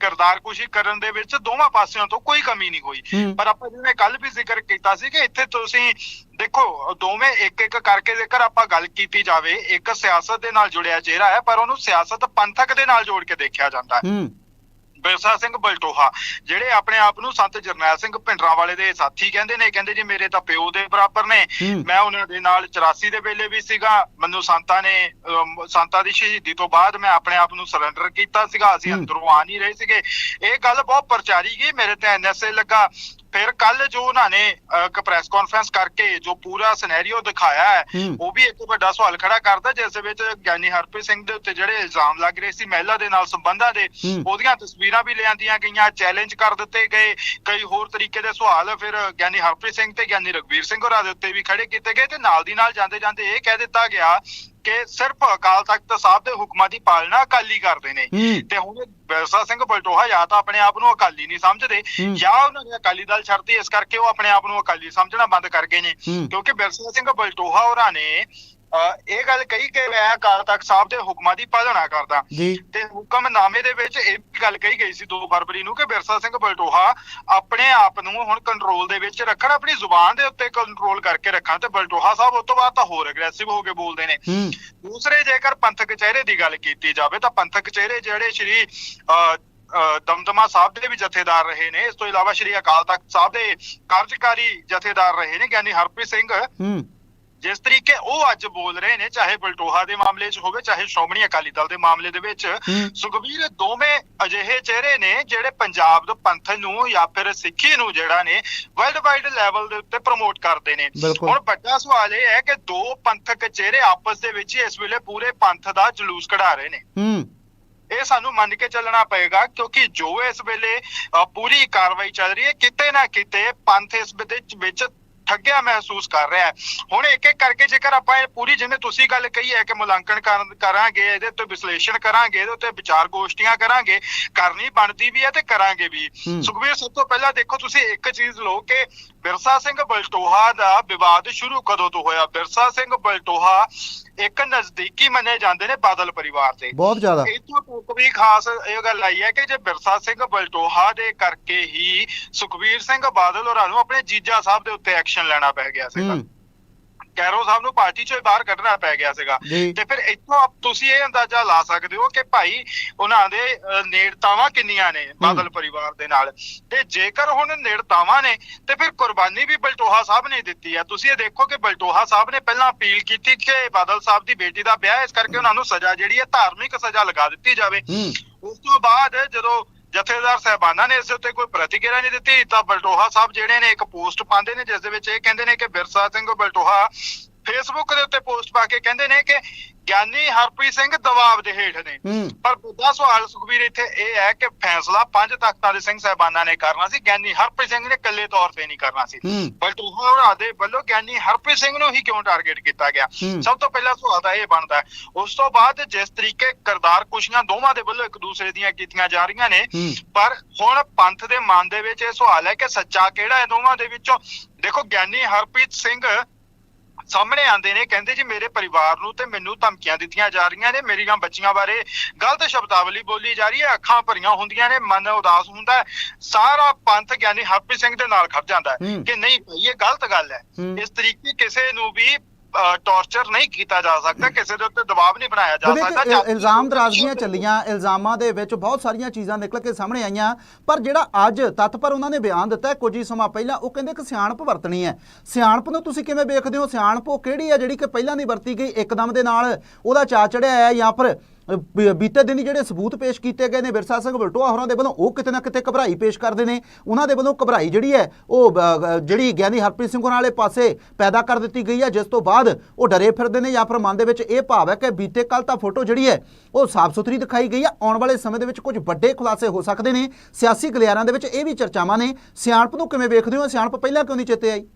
ਕਿਰਦਾਰਕੁਸ਼ੀ ਕਰਨ ਦੇ ਵਿੱਚ ਦੋਵਾਂ ਪਾਸਿਆਂ ਤੋਂ ਕੋਈ ਕਮੀ ਨਹੀਂ ਹੋਈ। ਪਰ ਆਪਾਂ ਜਿਵੇਂ ਕੱਲ ਵੀ ਜ਼ਿਕਰ ਕੀਤਾ ਸੀ ਕਿ ਇੱਥੇ ਤੁਸੀਂ ਦੇਖੋ ਦੋਵੇਂ ਇੱਕ ਇੱਕ ਕਰਕੇ ਜੇਕਰ ਆਪਾਂ ਗੱਲ ਕੀਤੀ ਜਾਵੇ ਇੱਕ ਸਿਆਸਤ ਦੇ ਨਾਲ ਜੁੜਿਆ ਚਿਹਰਾ ਹੈ ਪਰ ਉਹਨੂੰ ਸਿਆਸਤ ਪੰਥਕ ਦੇ ਨਾਲ ਜੋੜ ਕੇ ਦੇਖਿਆ ਜਾਂਦਾ ਹੂੰ। ਬਿਰਸਾ ਸਿੰਘ ਬਲਟੋਹਾ ਜਿਹੜੇ ਆਪਣੇ ਆਪ ਨੂੰ ਸੰਤ ਜਰਨੈਲ ਸਿੰਘ ਭਿੰਡਰਾਂ ਵਾਲੇ ਦੇ ਸਾਥੀ ਕਹਿੰਦੇ ਨੇ ਕਹਿੰਦੇ ਜੀ ਮੇਰੇ ਤਾਂ ਪਿਓ ਦੇ ਬਰਾਬਰ ਨੇ। ਮੈਂ ਉਹਨਾਂ ਦੇ ਨਾਲ 84 ਦੇ ਵੇਲੇ ਵੀ ਸੀਗਾ ਮੈਨੂੰ ਸੰਤਾਂ ਨੇ ਸੰਤਾਂ ਦੀ ਸ਼ਹੀਦੀ ਤੋਂ ਬਾਅਦ ਮੈਂ ਆਪਣੇ ਆਪ ਨੂੰ ਸਰੈਂਡਰ ਕੀਤਾ ਸੀਗਾ ਅਸੀਂ। ਅੰਦਰੋਂ ਆ ਨਹੀਂ ਰਹੇ ਸੀਗੇ ਇਹ ਗੱਲ ਬਹੁਤ ਪ੍ਰਚਾਰੀ ਗਈ ਮੇਰੇ ਤੇ ਐਨਐਸਏ ਲੱਗਾ ਫਿਰ ਕੱਲ ਜੋ ਉਹਨਾਂ ਨੇ ਇੱਕ ਪ੍ਰੈਸ ਕਾਨਫਰੰਸ ਕਰਕੇ ਜੋ ਪੂਰਾ ਸਿਨੈਰੀਓ ਦਿਖਾਇਆ ਹੈ। ਉਹ ਵੀ ਇੱਕ ਵੱਡਾ ਸਵਾਲ ਖੜਾ ਕਰਦਾ ਜਿਸ ਵਿੱਚ ਗਿਆਨੀ ਹਰਪ੍ਰੀਤ ਸਿੰਘ ਦੇ ਉੱਤੇ ਜਿਹੜੇ ਇਲਜ਼ਾਮ ਲੱਗ ਰਹੇ ਸੀ ਮਹਿਲਾ ਦੇ ਨਾਲ ਸੰਬੰਧਾਂ ਦੇ। ਉਹਦੀਆਂ ਤਸਵੀਰਾਂ ਵੀ ਲਿਆਂਦੀਆਂ ਗਈਆਂ ਚੈਲੰਜ ਕਰ ਦਿੱਤੇ ਗਏ ਕਈ ਹੋਰ ਤਰੀਕੇ ਦੇ ਸਵਾਲ ਫਿਰ ਗਿਆਨੀ ਹਰਪ੍ਰੀਤ ਸਿੰਘ ਤੇ ਗਿਆਨੀ ਰਗਵੀਰ ਸਿੰਘ ਹੋਰਾਂ ਦੇ ਉੱਤੇ ਵੀ ਖੜੇ ਕੀਤੇ ਗਏ ਤੇ ਨਾਲ ਦੀ ਨਾਲ ਜਾਂਦੇ ਜਾਂਦੇ ਇਹ ਕਹਿ ਦਿੱਤਾ ਗਿਆ ਕਿ ਸਿਰਫ ਅਕਾਲ ਤਖਤ ਸਾਹਿਬ ਦੇ ਹੁਕਮਾਂ ਦੀ ਪਾਲਣਾ ਅਕਾਲੀ ਕਰਦੇ ਨੇ। ਤੇ ਹੁਣ ਬਿਰਸਾ ਸਿੰਘ ਬਲਟੋਹਾ ਜਾਂ ਤਾਂ ਆਪਣੇ ਆਪ ਨੂੰ ਅਕਾਲੀ ਨਹੀਂ ਸਮਝਦੇ। ਜਾਂ ਉਹਨਾਂ ਨੇ ਅਕਾਲੀ ਦਲ ਛੱਡਤੀ ਇਸ ਕਰਕੇ ਉਹ ਆਪਣੇ ਆਪ ਨੂੰ ਅਕਾਲੀ ਸਮਝਣਾ ਬੰਦ ਕਰ ਗਏ ਨੇ। ਕਿਉਂਕਿ ਬਿਰਸਾ ਸਿੰਘ ਬਲਟੋਹਾ ਹੋਰਾਂ ਨੇ ਇਹ ਗੱਲ ਕਹੀ ਕਿ ਮੈਂ ਅਕਾਲ ਤਖਤ ਸਾਹਿਬ ਦੇ ਹੁਕਮਾਂ ਦੀ ਪਾਲਣਾ ਕਰਦਾ। ਤੇ ਹੁਕਮਨਾਮੇ ਦੇ ਵਿੱਚ ਇਹ ਵੀ ਗੱਲ ਕਹੀ ਗਈ ਸੀ 2 ਫਰਵਰੀ ਨੂੰ ਕਿ ਬਿਰਸਾ ਸਿੰਘ ਬਲਟੋਹਾ ਆਪਣੇ ਆਪ ਨੂੰ ਹੁਣ ਕੰਟਰੋਲ ਦੇ ਵਿੱਚ ਰੱਖਣ ਆਪਣੀ ਜ਼ੁਬਾਨ ਦੇ ਉੱਤੇ ਕੰਟਰੋਲ ਕਰਕੇ ਰੱਖਣ ਤੇ ਬਲਟੋਹਾ ਸਾਹਿਬ ਉਸ ਤੋਂ ਬਾਅਦ ਤਾਂ ਹੋਰ ਅਗਰੈਸਿਵ ਹੋ ਕੇ ਬੋਲਦੇ ਨੇ। ਦੂਸਰੇ ਜੇਕਰ ਪੰਥਕ ਚਿਹਰੇ ਦੀ ਗੱਲ ਕੀਤੀ ਜਾਵੇ ਤਾਂ ਪੰਥਕ ਚਿਹਰੇ ਜਿਹੜੇ ਸ਼੍ਰੀ ਦਮਦਮਾ ਸਾਹਿਬ ਦੇ ਵੀ ਜਥੇਦਾਰ ਰਹੇ ਨੇ ਇਸ ਤੋਂ ਇਲਾਵਾ ਸ਼੍ਰੀ ਅਕਾਲ ਤਖਤ ਸਾਹਿਬ ਦੇ ਕਾਰਜਕਾਰੀ ਜਥੇਦਾਰ ਰਹੇ ਨੇ ਗਿਆਨੀ ਹਰਪ੍ਰੀਤ ਸਿੰਘ। ਹੂੰ। ਜਿਸ ਤਰੀਕੇ ਉਹ ਅੱਜ ਬੋਲ ਰਹੇ ਨੇ ਚਾਹੇ ਬਲਟੋਹਾ ਦੇ ਮਾਮਲੇ 'ਚ ਹੋਵੇ ਚਾਹੇ ਸ਼੍ਰੋਮਣੀ ਅਕਾਲੀ ਦਲ ਦੇ ਮਾਮਲੇ ਦੇ ਵਿੱਚ। ਸੁਖਬੀਰ ਦੋਵੇਂ ਅਜਿਹੇ ਚਿਹਰੇ ਨੇ ਜਿਹੜੇ ਪੰਜਾਬ ਦੇ ਪੰਥ ਨੂੰ ਜਾਂ ਫਿਰ ਸਿੱਖੀ ਨੂੰ ਜਿਹੜਾ ਨੇ ਵਰਲਡ ਵਾਈਡ ਲੈਵਲ ਦੇ ਉੱਤੇ ਪ੍ਰਮੋਟ ਕਰਦੇ ਨੇ। ਹੁਣ ਵੱਡਾ ਸਵਾਲ ਇਹ ਹੈ ਕਿ ਦੋ ਪੰਥਕ ਚਿਹਰੇ ਆਪਸ ਦੇ ਵਿੱਚ ਇਸ ਵੇਲੇ ਪੂਰੇ ਪੰਥ ਦਾ ਜਲੂਸ ਕਢਾ ਰਹੇ ਨੇ ਹੂੰ ਇਹ ਸਾਨੂੰ ਮੰਨ ਕੇ ਚੱਲਣਾ ਪਏਗਾ ਕਿਉਂਕਿ ਜੋ ਇਸ ਵੇਲੇ ਪੂਰੀ ਕਾਰਵਾਈ ਚੱਲ ਰਹੀ ਹੈ ਕਿਤੇ ਨਾ ਕਿਤੇ ਪੰਥ ਇਸ ਵਿੱਚ ਠੱਗਿਆ ਮਹਿਸੂਸ ਕਰ ਰਿਹਾ ਹੈ ਹੁਣ ਇੱਕ ਇੱਕ ਕਰਕੇ ਜੇਕਰ ਆਪਾਂ ਇਹ ਪੂਰੀ ਜਿਵੇਂ ਤੁਸੀਂ ਗੱਲ ਕਹੀ ਹੈ ਕਿ ਮੁਲਾਂਕਣ ਕਰਾਂਗੇ ਇਹਦੇ ਉੱਤੇ ਵਿਸ਼ਲੇਸ਼ਣ ਕਰਾਂਗੇ ਇਹਦੇ ਉੱਤੇ ਵਿਚਾਰ ਗੋਸ਼ਟੀਆਂ ਕਰਾਂਗੇ ਕਰਨੀ ਬਣਦੀ ਵੀ ਹੈ ਤੇ ਕਰਾਂਗੇ ਵੀ ਹੂੰ। ਸੁਖਬੀਰ ਸਭ ਤੋਂ ਪਹਿਲਾਂ ਦੇਖੋ ਤੁਸੀਂ ਇੱਕ ਚੀਜ਼ ਲਓ ਕਿ ਬਿਰਸਾ ਸਿੰਘ ਬਲਟੋਹਾ ਦਾ ਵਿਵਾਦ ਸ਼ੁਰੂ ਕਦੋਂ ਤੋਂ ਹੋਇਆ? ਬਿਰਸਾ ਸਿੰਘ ਬਲਟੋਹਾ ਇੱਕ ਨਜ਼ਦੀਕੀ ਮੰਨੇ ਜਾਂਦੇ ਨੇ ਬਾਦਲ ਪਰਿਵਾਰ ਦੇ। ਬਹੁਤ ਜ਼ਿਆਦਾ। ਇਤੋਂ ਤੱਕ ਵੀ ਖਾਸ ਇਹ ਗੱਲ ਆਈ ਹੈ ਕਿ ਜੇ ਬਿਰਸਾ ਸਿੰਘ ਬਲਟੋਹਾ ਦੇ ਕਰਕੇ ਹੀ ਸੁਖਬੀਰ ਸਿੰਘ ਬਾਦਲ ਹੋਰਾਂ ਨੂੰ ਆਪਣੇ ਜੀਜਾ ਸਾਹਿਬ ਦੇ ਉੱਤੇ ਐਕਸ਼ਨ ਲੈਣਾ ਪੈ ਗਿਆ ਸੀਗਾ। ਕੈਰੋ ਸਾਹਿਬ ਨੂੰ ਪਾਰਟੀ ਚੋਂ ਬਾਹਰ ਕੱਢਣਾ ਪੈ ਗਿਆ ਸੀਗਾ। ਤੇ ਫਿਰ ਇੱਥੋਂ ਆਪ ਤੁਸੀਂ ਇਹ ਅੰਦਾਜ਼ਾ ਲਾ ਸਕਦੇ ਹੋ ਕਿ ਭਾਈ ਉਹਨਾਂ ਦੇ ਨੇੜਤਾਵਾਂ ਕਿੰਨੀਆਂ ਨੇ ਬਾਦਲ ਪਰਿਵਾਰ ਦੇ ਨਾਲ। ਤੇ ਜੇਕਰ ਹੁਣ ਨੇੜਤਾਵਾਂ ਨੇ ਤੇ ਫਿਰ ਕੁਰਬਾਨੀ ਵੀ ਬਲਟੋਹਾ ਸਾਹਿਬ ਨੇ ਦਿੱਤੀ ਹੈ ਤੁਸੀਂ ਇਹ ਦੇਖੋ ਕਿ ਬਲਟੋਹਾ ਸਾਹਿਬ ਨੇ ਪਹਿਲਾਂ ਅਪੀਲ ਕੀਤੀ ਕਿ ਬਾਦਲ ਸਾਹਿਬ ਦੀ ਬੇਟੀ ਦਾ ਵਿਆਹ ਇਸ ਕਰਕੇ ਉਹਨਾਂ ਨੂੰ ਸਜ਼ਾ ਜਿਹੜੀ ਹੈ ਧਾਰਮਿਕ ਸਜ਼ਾ ਲਗਾ ਦਿੱਤੀ ਜਾਵੇ। ਉਸ ਤੋਂ ਬਾਅਦ ਜਦੋਂ ਜਥੇਦਾਰ ਸਾਹਿਬਾਨਾਂ ਨੇ ਇਸ ਉੱਤੇ ਕੋਈ ਪ੍ਰਤੀਕਿਰਿਆ ਨਹੀਂ ਦਿੱਤੀ, ਤਾਂ ਬਲਟੋਹਾ ਸਾਹਿਬ ਜਿਹੜੇ ਨੇ ਇੱਕ ਪੋਸਟ ਪਾਉਂਦੇ ਨੇ, ਜਿਸ ਦੇ ਵਿੱਚ ਇਹ ਕਹਿੰਦੇ ਨੇ ਕਿ ਬਿਰਸਾ ਸਿੰਘ ਬਲਟੋਹਾ ਫੇਸਬੁੱਕ ਦੇ ਉੱਤੇ ਪੋਸਟ ਪਾ ਕੇ ਕਹਿੰਦੇ ਨੇ ਕਿ ਗਿਆਨੀ ਹਰਪ੍ਰੀਤ ਸਿੰਘ ਦਬਾਅ ਦੇ ਹੇਠ ਨੇ। ਪਰ ਮੁੱਦਾ ਸਵਾਲ ਸੁਖਬੀਰ ਇੱਥੇ ਇਹ ਹੈ ਕਿ ਫੈਸਲਾ ਪੰਜ ਤਖਤਾਂ ਦੇ ਸਿੰਘ ਸਾਹਿਬਾਨਾਂ ਨੇ ਕਰਨਾ ਸੀ। ਗਿਆਨੀ ਹਰਪ੍ਰੀਤ ਸਿੰਘ ਨੇ ਇਕੱਲੇ ਤੌਰ ਤੇ ਨਹੀਂ ਕਰਨਾ ਸੀ। ਬਲਟੋਹਾ ਹੋਰਾਂ ਦੇ ਵੱਲੋਂ ਗਿਆਨੀ ਹਰਪ੍ਰੀਤ ਸਿੰਘ ਨੂੰ ਹੀ ਕਿਉਂ ਟਾਰਗੇਟ ਕੀਤਾ ਗਿਆ। ਸਭ ਤੋਂ ਪਹਿਲਾ ਸਵਾਲ ਤਾਂ ਇਹ ਬਣਦਾ ਹੈ। ਉਸ ਤੋਂ ਬਾਅਦ ਜਿਸ ਤਰੀਕੇ ਕਰਦਾਰ ਕੁਸ਼ੀਆਂ ਦੋਵਾਂ ਦੇ ਵੱਲੋਂ ਇੱਕ ਦੂਸਰੇ ਦੀਆਂ ਕੀਤੀਆਂ ਜਾ ਰਹੀਆਂ ਨੇ ਪਰ ਹੁਣ ਪੰਥ ਦੇ ਮਨ ਦੇ ਵਿੱਚ ਇਹ ਸਵਾਲ ਹੈ ਕਿ ਸੱਚਾ ਕਿਹੜਾ ਹੈ ਦੋਵਾਂ ਦੇ ਵਿੱਚੋਂ? ਦੇਖੋ ਗਿਆਨੀ ਹਰਪ੍ਰੀਤ ਸਿੰਘ ਸਾਹਮਣੇ ਆਂਦੇ ਨੇ ਕਹਿੰਦੇ ਜੀ ਮੇਰੇ ਪਰਿਵਾਰ ਨੂੰ ਤੇ ਮੈਨੂੰ ਧਮਕੀਆਂ ਦਿੱਤੀਆਂ ਜਾ ਰਹੀਆਂ ਨੇ ਮੇਰੀਆਂ ਬੱਚੀਆਂ ਬਾਰੇ ਗਲਤ ਸ਼ਬਦਾਵਲੀ ਬੋਲੀ ਜਾ ਰਹੀ ਹੈ ਅੱਖਾਂ ਭਰੀਆਂ ਹੁੰਦੀਆਂ ਨੇ ਮਨ ਉਦਾਸ ਹੁੰਦਾ ਹੈ ਸਾਰਾ ਪੰਥ ਗਿਆਨੀ ਹਰਪ੍ਰੀਤ ਸਿੰਘ ਦੇ ਨਾਲ ਖੜ ਜਾਂਦਾ ਹੈ। ਕਿ ਨਹੀਂ ਭਾਈ ਇਹ ਗਲਤ ਗੱਲ ਹੂੰ। ਇਸ ਤਰੀਕੇ ਕਿਸੇ ਨੂੰ ਵੀ ਟੌਰਚਰ ਨਹੀਂ ਕੀਤਾ ਜਾ ਸਕਦਾ ਕਿਸੇ ਦੇ ਉੱਤੇ ਦਬਾਅ ਨਹੀਂ ਬਣਾਇਆ ਜਾ ਸਕਦਾ ਇਲਜ਼ਾਮ ਦਰਾਜ਼ੀਆਂ ਚੱਲੀਆਂ ਇਲਜ਼ਾਮਾਂ ਦੇ ਵਿੱਚ ਬਹੁਤ ਸਾਰੀਆਂ ਚੀਜ਼ਾਂ ਨਿਕਲ ਕੇ ਸਾਹਮਣੇ ਆਈਆਂ ਪਰ ਜਿਹੜਾ ਅੱਜ ਤੱਤ ਪਰ ਉਹਨਾਂ ਨੇ ਬਿਆਨ ਦਿੱਤਾ ਕੁਝ ਹੀ ਸਮਾਂ ਪਹਿਲਾਂ ਉਹ ਕਹਿੰਦੇ ਕਿ ਸਿਆਣਪ ਵਰਤਣੀ ਹੈ। ਸਿਆਣਪ ਨੂੰ ਤੁਸੀਂ ਕਿਵੇਂ ਵੇਖਦੇ ਹੋ? ਸਿਆਣਪ ਉਹ ਕਿਹੜੀ ਹੈ ਜਿਹੜੀ ਕਿ ਪਹਿਲਾਂ ਨਹੀਂ ਵਰਤੀ ਗਈ ਇੱਕਦਮ ਦੇ ਨਾਲ ਉਹਦਾ ਚਾ ਚੜਿਆ ਹੈ ਜਾਂ ਫਿਰ ਬੀਤੇ ਦਿਨ ਹੀ ਜਿਹੜੇ ਸਬੂਤ ਪੇਸ਼ ਕੀਤੇ ਗਏ ਨੇ ਵਿਰਸਾ ਸਿੰਘ ਬਲਟੋਆ ਹੋਰਾਂ ਦੇ ਵੱਲੋਂ, ਉਹ ਕਿਤੇ ਨਾ ਕਿਤੇ ਘਬਰਾਈ ਪੇਸ਼ ਕਰਦੇ ਨੇ। ਉਹਨਾਂ ਦੇ ਵੱਲੋਂ ਘਬਰਾਈ ਜਿਹੜੀ ਹੈ, ਉਹ ਜਿਹੜੀ ਗਿਆਨੀ ਹਰਪ੍ਰੀਤ ਸਿੰਘ ਹੋਰਾਂ ਵਾਲੇ ਪਾਸੇ ਪੈਦਾ ਕਰ ਦਿੱਤੀ ਗਈ ਹੈ, ਜਿਸ ਤੋਂ ਬਾਅਦ ਉਹ ਡਰੇ ਫਿਰਦੇ ਨੇ ਜਾਂ ਫਿਰ ਮਨ ਦੇ ਵਿੱਚ ਇਹ ਭਾਵ ਹੈ ਕਿ ਬੀਤੇ ਕੱਲ ਤਾਂ ਫੋਟੋ ਜਿਹੜੀ ਹੈ, ਉਹ ਸਾਫ਼ ਸੁਥਰੀ ਦਿਖਾਈ ਗਈ ਹੈ। ਆਉਣ ਵਾਲੇ ਸਮੇਂ ਦੇ ਵਿੱਚ ਕੁਝ ਵੱਡੇ ਖੁਲਾਸੇ ਹੋ ਸਕਦੇ ਨੇ। ਸਿਆਸੀ ਗਲਿਆਰਾਂ ਦੇ ਵਿੱਚ ਇਹ ਵੀ ਚਰਚਾਵਾਂ ਨੇ। ਸਿਆਣਪ ਨੂੰ ਕਿਵੇਂ ਵੇਖਦੇ ਹੋ? ਸਿਆਣਪ ਪਹਿਲਾਂ ਕਿਉਂ ਨਹੀਂ ਚੇਤੇ ਆਈ?